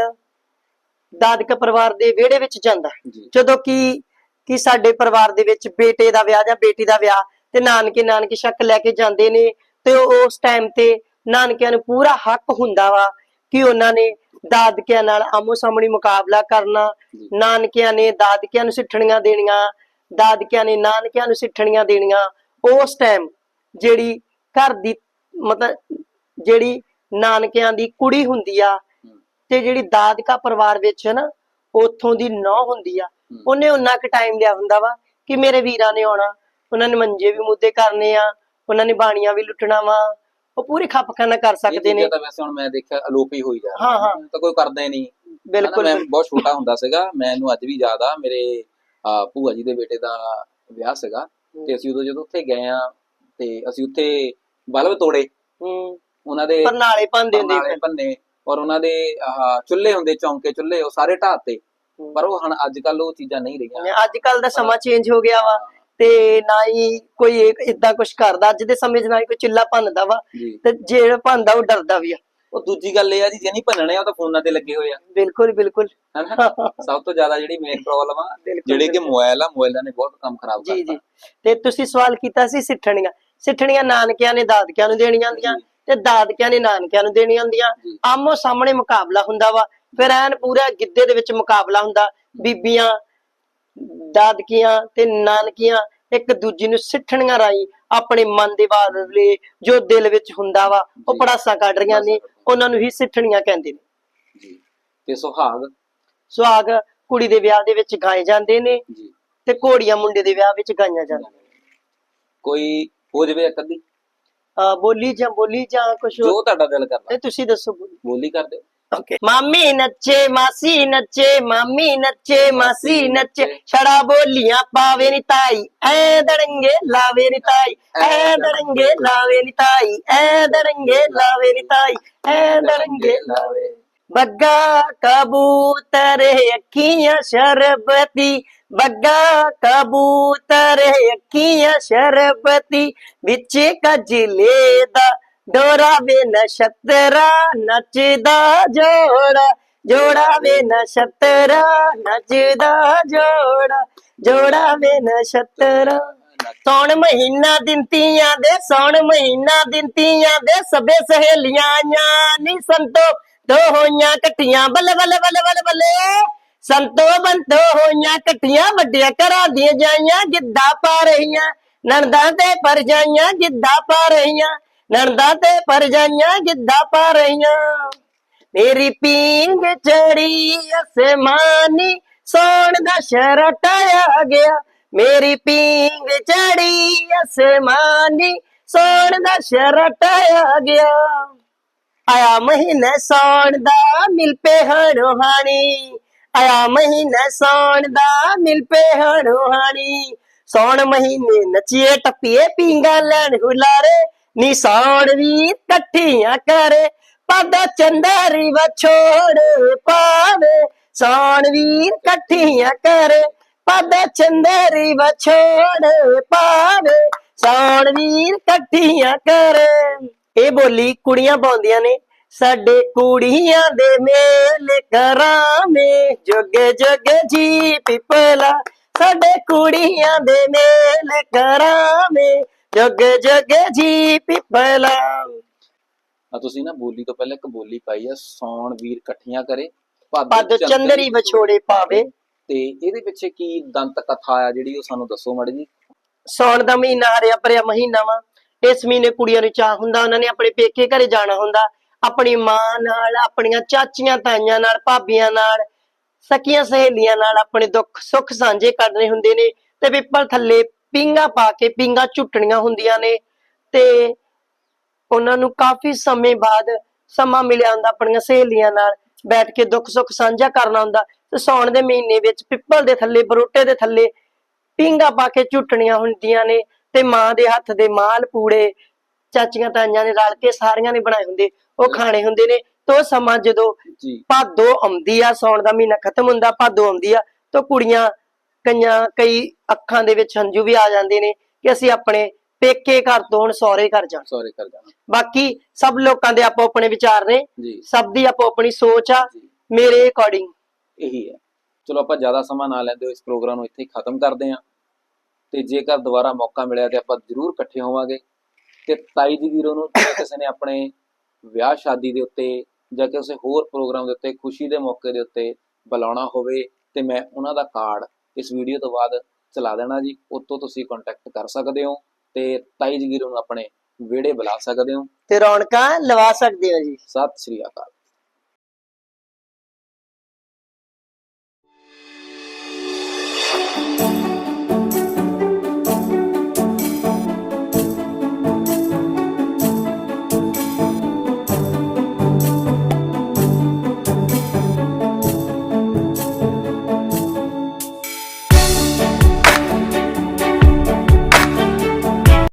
B: ਦਾਦਕ ਪਰਿਵਾਰ ਦੇ ਵਿਹੜੇ ਵਿੱਚ ਜਾਂਦਾ ਜਦੋਂ ਕਿ ਕਿ ਸਾਡੇ ਪਰਿਵਾਰ ਦੇ ਵਿੱਚ ਬੇਟੇ ਦਾ ਵਿਆਹ ਜਾਂ ਬੇਟੀ ਦਾ ਵਿਆਹ ਤੇ ਨਾਨਕੇ ਨਾਨਕੇ ਸ਼ੱਕ ਲੈ ਕੇ ਜਾਂਦੇ ਨੇ ਤੇ ਉਸ ਟਾਈਮ ਤੇ ਨਾਨਕਿਆਂ ਨੂੰ ਪੂਰਾ ਹੱਕ ਹੁੰਦਾ ਵਾ ਕਿ ਉਹਨਾਂ ਨੇ ਦਾਦਕਿਆਂ ਨਾਲ ਆਮੋ ਸਾਹਮਣੇ ਮੁਕਾਬਲਾ ਕਰਨਾ
A: ਜੀ।
B: ਨਾਨਕਿਆਂ ਨੇ ਦਾਦਕਿਆਂ ਨੂੰ ਸਿੱਠਣੀਆਂ ਦੇਣੀਆਂ, ਦਾਦਕਿਆਂ ਨੇ ਨਾਨਕਿਆਂ ਨੂੰ ਸਿੱਠਣੀਆਂ ਦੇਣੀਆਂ, ਉਸ ਟਾਈਮ ਜਿਹੜੀ ਘਰ ਦੀ ਮਤਲਬ ਜਿਹੜੀ ਨਾਨਕਿਆਂ ਦੀ ਕੁੜੀ ਹੁੰਦੀ ਆ ਤੇ ਜਿਹੜੀ ਦਾਦਕਾ ਪਰਿਵਾਰ ਵਿੱਚ ਨਾ, ਉੱਥੋਂ ਦੀ ਨੌ ਹੁੰਦੀ ਆ
A: ਹੂੰ।
B: ਉਹਨੇ ਉਨਾ ਕੁ ਟਾਈਮ ਲਿਆ ਹੁੰਦਾ ਵਾ ਕਿ ਮੇਰੇ ਵੀਰਾਂ ਨੇ ਆਉਣਾ, ਉਹਨਾਂ ਨੇ ਮੰਜੇ ਵੀ ਮੁੱਦੇ ਕਰਨੇ ਆ, ਉਹਨਾਂ ਨੇ ਬਾਣੀਆਂ ਵੀ ਲੁੱਟਣਾ ਵਾ ਉਹ ਪੂਰੀ ਖੱਪਖਾਨਾ ਕਰ
A: ਇਹ
B: ਸਕਦੇ ਨੇ।
A: ਤਾਂ ਵੈਸੇ ਹੁਣ ਮੈਂ ਦੇਖਿਆ ਅਲੋਪ ਹੀ ਹੋਈ ਜਾ ਰਹੀਆਂ
B: ਹਾਂ, ਹਾਂ।
A: ਤਾਂ ਕੋਈ ਕਰਦਾ ਹੀ ਨਹੀਂ।
B: ਬਿਲਕੁਲ
A: ਮੈਂ ਬਹੁਤ ਛੋਟਾ ਹੁੰਦਾ ਸੀਗਾ। ਮੈਨੂੰ ਅੱਜ ਵੀ ਯਾਦ ਆ ਮੇਰੇ ਭੂਆ ਜੀ ਦੇ ਬੇਟੇ ਦਾ ਵਿਆਹ ਸੀਗਾ। ਤੇ ਅਸੀਂ ਉਦੋਂ ਜਦੋਂ ਉੱਥੇ ਗਏ ਆ ਤੇ ਅਸੀਂ ਉੱਥੇ ਬਲਬ ਤੋੜੇ।
B: ਹੂੰ।
A: ਉਹਨਾਂ ਦੇ
B: ਪਰਨਾਲੇ ਪਾਉਂਦੇ ਹੁੰਦੇ
A: ਪਰਨਾਲੇ ਭੰਨੇ। ਔਰ ਉਹਨਾਂ ਦੇ ਆਹ ਚੁੱਲ੍ਹੇ ਹੁੰਦੇ ਚੌਂਕੇ ਚੁੱਲ੍ਹੇ ਉਹ ਸਾਰੇ ਢਾਤੇ ਪਰ ਉਹ ਹੁਣ ਅੱਜ ਕੱਲ ਉਹ ਚੀਜ਼ਾਂ ਨਹੀਂ ਰਹੀਆਂ।
B: ਅੱਜ ਕੱਲ ਦਾ ਸਮਾਂ ਚੇਂਜ ਹੋ ਗਿਆ ਵਾ। ਤੇ ਨਾ ਹੀ ਕੋਈ ਇਦਾਂ ਕੁਝ ਕਰਦਾ ਅੱਜ ਦੇ ਸਮੇਂ 'ਚ ਨਾ ਹੀ ਕੋਈ ਚੁੱਲਾ ਭੰਨਦਾ ਵਾ
A: ਜੀ।
B: ਤੇ ਜਿਹੜਾ ਭੰਨਦਾ ਉਹ ਡਰਦਾ ਵੀ ਆ।
A: ਉਹ ਦੂਜੀ ਗੱਲ ਇਹ ਆ ਜੀ ਜੇ ਨਹੀਂ ਭੰਨਣੇ ਆ ਉਹ ਤਾਂ ਫੋਨਾਂ ਤੇ ਲੱਗੇ ਹੋਏ ਆ।
B: ਬਿਲਕੁਲ ਬਿਲਕੁਲ।
A: ਸਭ ਤੋਂ ਜ਼ਿਆਦਾ ਜਿਹੜੀ ਮੇਨ ਪ੍ਰੋਬਲਮ ਆ ਜਿਹੜੀ ਕਿ। ਮੋਬਾਈਲ ਆ ਮੋਬਾਈਲਾਂ ਨੇ ਬਹੁਤ ਕੰਮ ਖਰਾਬ
B: ਜੀ
A: ਕਰਤਾ।
B: ਜੀ। ਤੇ ਤੁਸੀਂ ਸਵਾਲ ਕੀਤਾ ਸੀ ਸਿੱਠਣੀਆਂ। ਸਿੱਠਣੀਆਂ ਨਾਨਕਿਆਂ ਨੇ ਦਾਦਕਿਆਂ ਨੂੰ ਦੇਣੀਆਂ ਹੁੰਦੀਆਂ
A: ਜੀ।
B: ਤੇ ਦਾਦਕਿਆਂ ਨੇ ਨਾਨਕਿਆਂ ਨੂੰ ਦੇਣੀਆਂ ਹੁੰਦੀਆਂ।
A: ਜੀ।
B: ਆਮੋ ਸਾਹਮਣੇ ਮੁਕਾਬਲਾ ਹੁੰਦਾ ਵਾ। ਫਿਰ ਐਨ ਪੂਰਾ ਗਿੱਧੇ ਦੇ ਵਿੱਚ ਮੁਕਾਬਲਾ ਹੁੰਦਾ। ਬੀਬੀਆਂ ਦਾਦਕੀਆਂ ਤੇ ਨਾਨਕੀਆਂ ਇੱਕ ਦੂਜੀ ਨੂੰ ਸਿੱਠਣੀਆਂ ਰਾਈ ਆਪਣੇ ਮਨ ਦੇ ਬਾਰੇ ਜੋ ਦਿਲ ਵਿੱਚ ਹੁੰਦਾ ਵਾ ਉਹ। ਪੜਾਸਾਂ ਕੱਢ ਰਹੀਆਂ ਨੇ ਉਹਨਾਂ ਨੂੰ ਹੀ ਸਿੱਠਣੀਆਂ ਕਹਿੰਦੇ ਨੇ।
A: ਜੀ। ਤੇ ਸੁਹਾਗ?
B: ਸੁਹਾਗ ਕੁੜੀ ਦੇ ਵਿਆਹ ਦੇ ਵਿੱਚ ਗਾਏ ਜਾਂਦੇ ਨੇ
A: ਜੀ।
B: ਤੇ ਘੋੜੀਆਂ ਮੁੰਡੇ ਦੇ ਵਿਆਹ ਵਿੱਚ ਗਾਈਆਂ ਜਾਂਦੀਆਂ
A: ਕੋਈ ਹੋ ਜਵੇ ਅੱਧੀ
B: ਅਹ ਬੋਲੀ ਜਾਂ ਬੋਲੀ ਜਾਂ ਕੁਝ
A: ਜੋ ਤੁਹਾਡਾ ਦਿਲ ਕਰਦਾ।
B: ਤੇ ਤੁਸੀਂ ਦੱਸੋ ਬੋਲੀ।
A: ਬੋਲੀ ਕਰ ਦਿਓ
B: ਓਕੇ ਮਾਮੀ ਨੱਚੇ ਮਾਸੀ ਨੱਚੇ ਮਾਮੀ ਨੱਚੇ ਮਾਸੀ ਨੱਚੇ ਛੜਾ ਬੋਲੀਆਂ ਪਾਵੇ ਨੀ ਤਾਈ ਐ ਦੜੰਗੇ ਲਾਵੇ ਨੀ ਤਾਈ ਐ ਦੜੰਗੇ ਲਾਵੇ ਨੀ ਤਾਈ ਐ ਦੜੰਗੇ ਲਾਵੇ ਨੀ ਤਾਈ ਐ ਦੜੰਗੇ
A: ਲਾਵੇ
B: ਬੱਗਾ ਕਬੂਤਰ ਅੱਖੀਆਂ ਸ਼ਰਬਤੀ ਬੱਗਾ ਕਬੂਤਰ ਅੱਖੀਆਂ ਸ਼ਰਬਤੀ ਡੋਰਾ ਵੇ ਨਛਤਰਾ ਨੱਚਦਾ ਜੋੜਾ ਜੋੜਾ ਵੇ ਨਛਤਰਾ ਨੱਚਦਾ ਜੋੜਾ ਜੋੜਾ ਵੇ ਨਛਤਰਾ ਸੌਣ ਮਹੀਨਾ ਦਿੰਤੀਆਂ ਦੇ, ਸੌਣ ਮਹੀਨਾ ਦਿੰਤੀਆਂ ਦੇ, ਸਭੇ ਸਹੇਲੀਆਂ ਆਈਆਂ ਨੀ ਸੰਤੋ। ਦੋ ਹੋਈਆਂ ਇਕੱਠੀਆਂ ਬੱਲੇ ਬੱਲੇ ਬੱਲੇ ਬੱਲੇ ਬੱਲੇ। ਸੰਤੋ ਬੰਤੋ ਹੋਈਆਂ ਇਕੱਠੀਆਂ ਵੱਡੀਆਂ ਘਰਾਂ ਦੀਆਂ ਜਾਈਆਂ, ਗਿੱਧਾ ਪਾ ਰਹੀਆਂ, ਨਣਦਾਂ ਤੇ ਪਰਜਾਈਆਂ ਗਿੱਧਾ ਪਾ ਰਹੀਆਂ। ਨਣਦਾਂ ਤੇ ਪਰਜਾਈਆਂ ਗਿੱਧਾ ਪਾ ਰਹੀਆਂ। ਮੇਰੀ ਪੀਂਗ ਚੜੀ ਅਸਮਾਨੀ, ਸੋਣ ਦਾ ਸ਼ਰਟ ਆ ਗਿਆ। ਮੇਰੀ ਪੀਂਗ ਚੜੀ ਅਸਮਾਨੀ, ਸੋਣ ਦਾ ਸ਼ਰਟ ਆ ਗਿਆ। ਆਇਆ ਮਹੀਨਾ ਸੌਣ ਦਾ, ਮਿਲ ਪੇ ਹਣੋਹਾਣੀ ਆਇਆ ਮਹੀਨਾ ਸੌਣ ਦਾ, ਮਿਲ ਪੇ ਹਣੋਹਾਣੀ ਸੌਣ ਮਹੀਨੇ ਨਚੀਏ, ਟੱਪੀਏ ਪੀਂਗਾ ਲੈਣ ਹੁਲਾਰੇ। ਨੀ ਸੌਣ ਵੀ ਇਕੱਠੀਆਂ ਕਰੇ, ਪਾਦਾ ਚੰਦਰੀ ਵਛੋੜ ਪਾਵੇ। ਸੌਣ ਵੀਰ ਇਕੱਠੀਆਂ ਕਰੇ, ਪਾਦਾ ਚੰਦਰੀ ਵਛੋੜ ਪਾਵੇ। ਸੌਣ ਵੀਰ ਇਕੱਠੀਆਂ ਕਰੇ। ਇਹ ਬੋਲੀ ਕੁੜੀਆਂ ਪਾਉਂਦੀਆਂ ਨੇ, ਸਾਡੇ ਕੁੜੀਆਂ ਦੇ ਮੇਲੇ ਕਰਾਵੇਂ ਜੋਗੇ ਜੋਗੇ ਜੀ ਪਿਪਲਾ, ਸਾਡੇ ਕੁੜੀਆਂ ਦੇ ਮੇਲ ਕਰਾਵੇਂ ਜੋਗੇ ਜੋਗੇ ਜੀ ਪਿਪਲਾ।
A: ਆ ਤੁਸੀਂ ਨਾ ਬੋਲੀ ਤੋਂ ਪਹਿਲਾਂ ਇੱਕ ਬੋਲੀ ਪਾਈ ਆ ਸੌਣ ਵੀਰ ਇਕੱਠੀਆਂ ਕਰੇ
B: ਪਦ ਚੰਦਰੀ ਵਿਛੋੜੇ ਪਾਵੇ।
A: ਤੇ ਇਹਦੇ ਪਿੱਛੇ ਕੀ ਦੰਤ ਕਥਾ ਆ ਜਿਹੜੀ ਉਹ ਸਾਨੂੰ ਦੱਸੋ ਮਾੜੀ ਜੀ?
B: ਸੌਣ ਦਾ ਮਹੀਨਾ ਹਰਿਆ ਭਰਿਆ ਮਹੀਨਾ ਵਾ। ਇਸ ਮਹੀਨੇ ਕੁੜੀਆਂ ਨੂੰ ਚਾਹ ਹੁੰਦਾ ਉਹਨਾਂ ਨੇ ਆਪਣੇ ਪੇਕੇ ਘਰੇ ਜਾਣਾ ਹੁੰਦਾ। ਆਪਣੀ ਮਾਂ ਨਾਲ ਆਪਣੀਆਂ ਚਾਚੀਆਂ ਤਾਈਆਂ ਨਾਲ ਭਾਬੀਆਂ ਨਾਲ ਸਕੀਆਂ ਸਹੇਲੀਆਂ ਨਾਲ ਆਪਣੇ ਦੁੱਖ ਸੁੱਖ ਸਾਂਝੇ ਕਰਨੇ ਹੁੰਦੇ ਨੇ। ਤੇ ਪਿੱਪਲ ਥੱਲੇ ਪਿੰਗਾ ਪਾ ਕੇ ਪਿੰਗਾ ਝੁੱਟਣੀਆਂ ਹੁੰਦੀਆਂ ਨੇ ਤੇ ਉਹਨਾਂ ਨੂੰ ਕਾਫੀ ਸਮੇਂ ਬਾਅਦ ਸਮਾਂ ਮਿਲਿਆ ਹੁੰਦਾ ਆਪਣੀਆਂ ਸਹੇਲੀਆਂ ਨਾਲ ਬੈਠ ਕੇ ਦੁੱਖ ਸੁੱਖ ਸਾਂਝਾ ਕਰਨਾ ਹੁੰਦਾ ਤੇ ਸੌਣ ਦੇ ਮਹੀਨੇ ਵਿੱਚ ਪਿੱਪਲ ਦੇ ਥੱਲੇ ਬਰੋਟੇ ਦੇ ਥੱਲੇ ਪਿੰਗਾ ਪਾ ਕੇ ਝੁੱਟਣੀਆਂ ਹੁੰਦੀਆਂ ਨੇ ਤੇ ਮਾਂ ਦੇ ਹੱਥ ਦੇ ਮਾਲ ਪੂੜੇ ਚਾਚੀਆਂ ਤਾਈਆਂ ਨੇ ਰਲ ਕੇ ਸਾਰੀਆਂ ਨੇ ਬਣਾਏ ਹੁੰਦੇ ਉਹ ਖਾਣੇ ਹੁੰਦੇ ਨੇ ਤੇ ਸਮਾਂ ਜਦੋਂ ਭਾਦੋ ਆਉਂਦੀ ਆ ਸੌਣ ਦਾ ਮਹੀਨਾ ਖਤਮ ਹੁੰਦਾ ਭਾਦੋ ਆਉਂਦੀ ਆ ਤਾਂ ਕੁੜੀਆਂ ਕਈਆਂ ਕਈ ਅੱਖਾਂ ਦੇ ਵਿੱਚ ਹੰਝੂ ਵੀ ਆ ਜਾਂਦੇ ਨੇ ਕਿ ਅਸੀਂ ਆਪਣੇ ਪੇਕੇ ਘਰ ਤੋਂ ਹੁਣ ਸਹੁਰੇ ਘਰ ਜਾਣਾ।
A: ਸੌਰੀ ਕਰ ਜਾਣਾ।
B: ਬਾਕੀ ਸਭ ਲੋਕਾਂ ਦੇ ਆਪੋ ਆਪਣੇ ਵਿਚਾਰ ਨੇ ਸਭ ਦੀ ਆਪੋ ਆਪਣੀ ਸੋਚ ਆ ਮੇਰੇ ਅਕੋਰਡਿੰਗ
A: ਇਹੀ ਹੈ। ਚਲੋ ਆਪਾਂ ਜ਼ਿਆਦਾ ਸਮਾਂ ਨਾ ਲੈਂਦੇ ਹੋਏ ਇਸ ਪ੍ਰੋਗਰਾਮ ਨੂੰ ਇੱਥੇ ਹੀ ਖਤਮ ਕਰਦੇ ਹਾਂ। ਤੇ ਜੇਕਰ ਦੁਬਾਰਾ ਮੌਕਾ ਮਿਲਿਆ ਤੇ ਆਪਾਂ ਜ਼ਰੂਰ ਇਕੱਠੇ ਹੋਵਾਂਗੇ। ਤੇ ਤਾਈ ਜੀ ਵੀਰੋ ਨੂੰ ਜੇ ਕਿਸੇ ਨੇ ਆਪਣੇ ਵਿਆਹ ਸ਼ਾਦੀ ਦੇ ਉੱਤੇ ਜਾਂ ਕਿਸੇ ਹੋਰ ਪ੍ਰੋਗਰਾਮ ਦੇ ਉੱਤੇ ਖੁਸ਼ੀ ਦੇ ਮੌਕੇ ਦੇ ਉੱਤੇ ਬੁਲਾਉਣਾ ਹੋਵੇ ਤੇ ਮੈਂ ਉਹਨਾਂ ਦਾ ਕਾਰਡ ਇਸ ਵੀਡੀਓ ਤੋਂ ਬਾਅਦ ਚਲਾ ਦੇਣਾ ਜੀ। ਉੱਤੋਂ ਤੁਸੀਂ ਕੰਟੈਕਟ ਕਰ ਸਕਦੇ ਹੋ ਤੇ ਤਾਈ ਜੀ ਵੀਰੋ ਨੂੰ ਆਪਣੇ ਵਿਹੜੇ ਬੁਲਾ ਸਕਦੇ ਹੋ।
B: ਤੇ ਰੌਣਕਾਂ ਲਵਾ ਸਕਦੇ ਹੋ ਜੀ।
A: ਸਤਿ ਸ਼੍ਰੀ ਅਕਾਲ।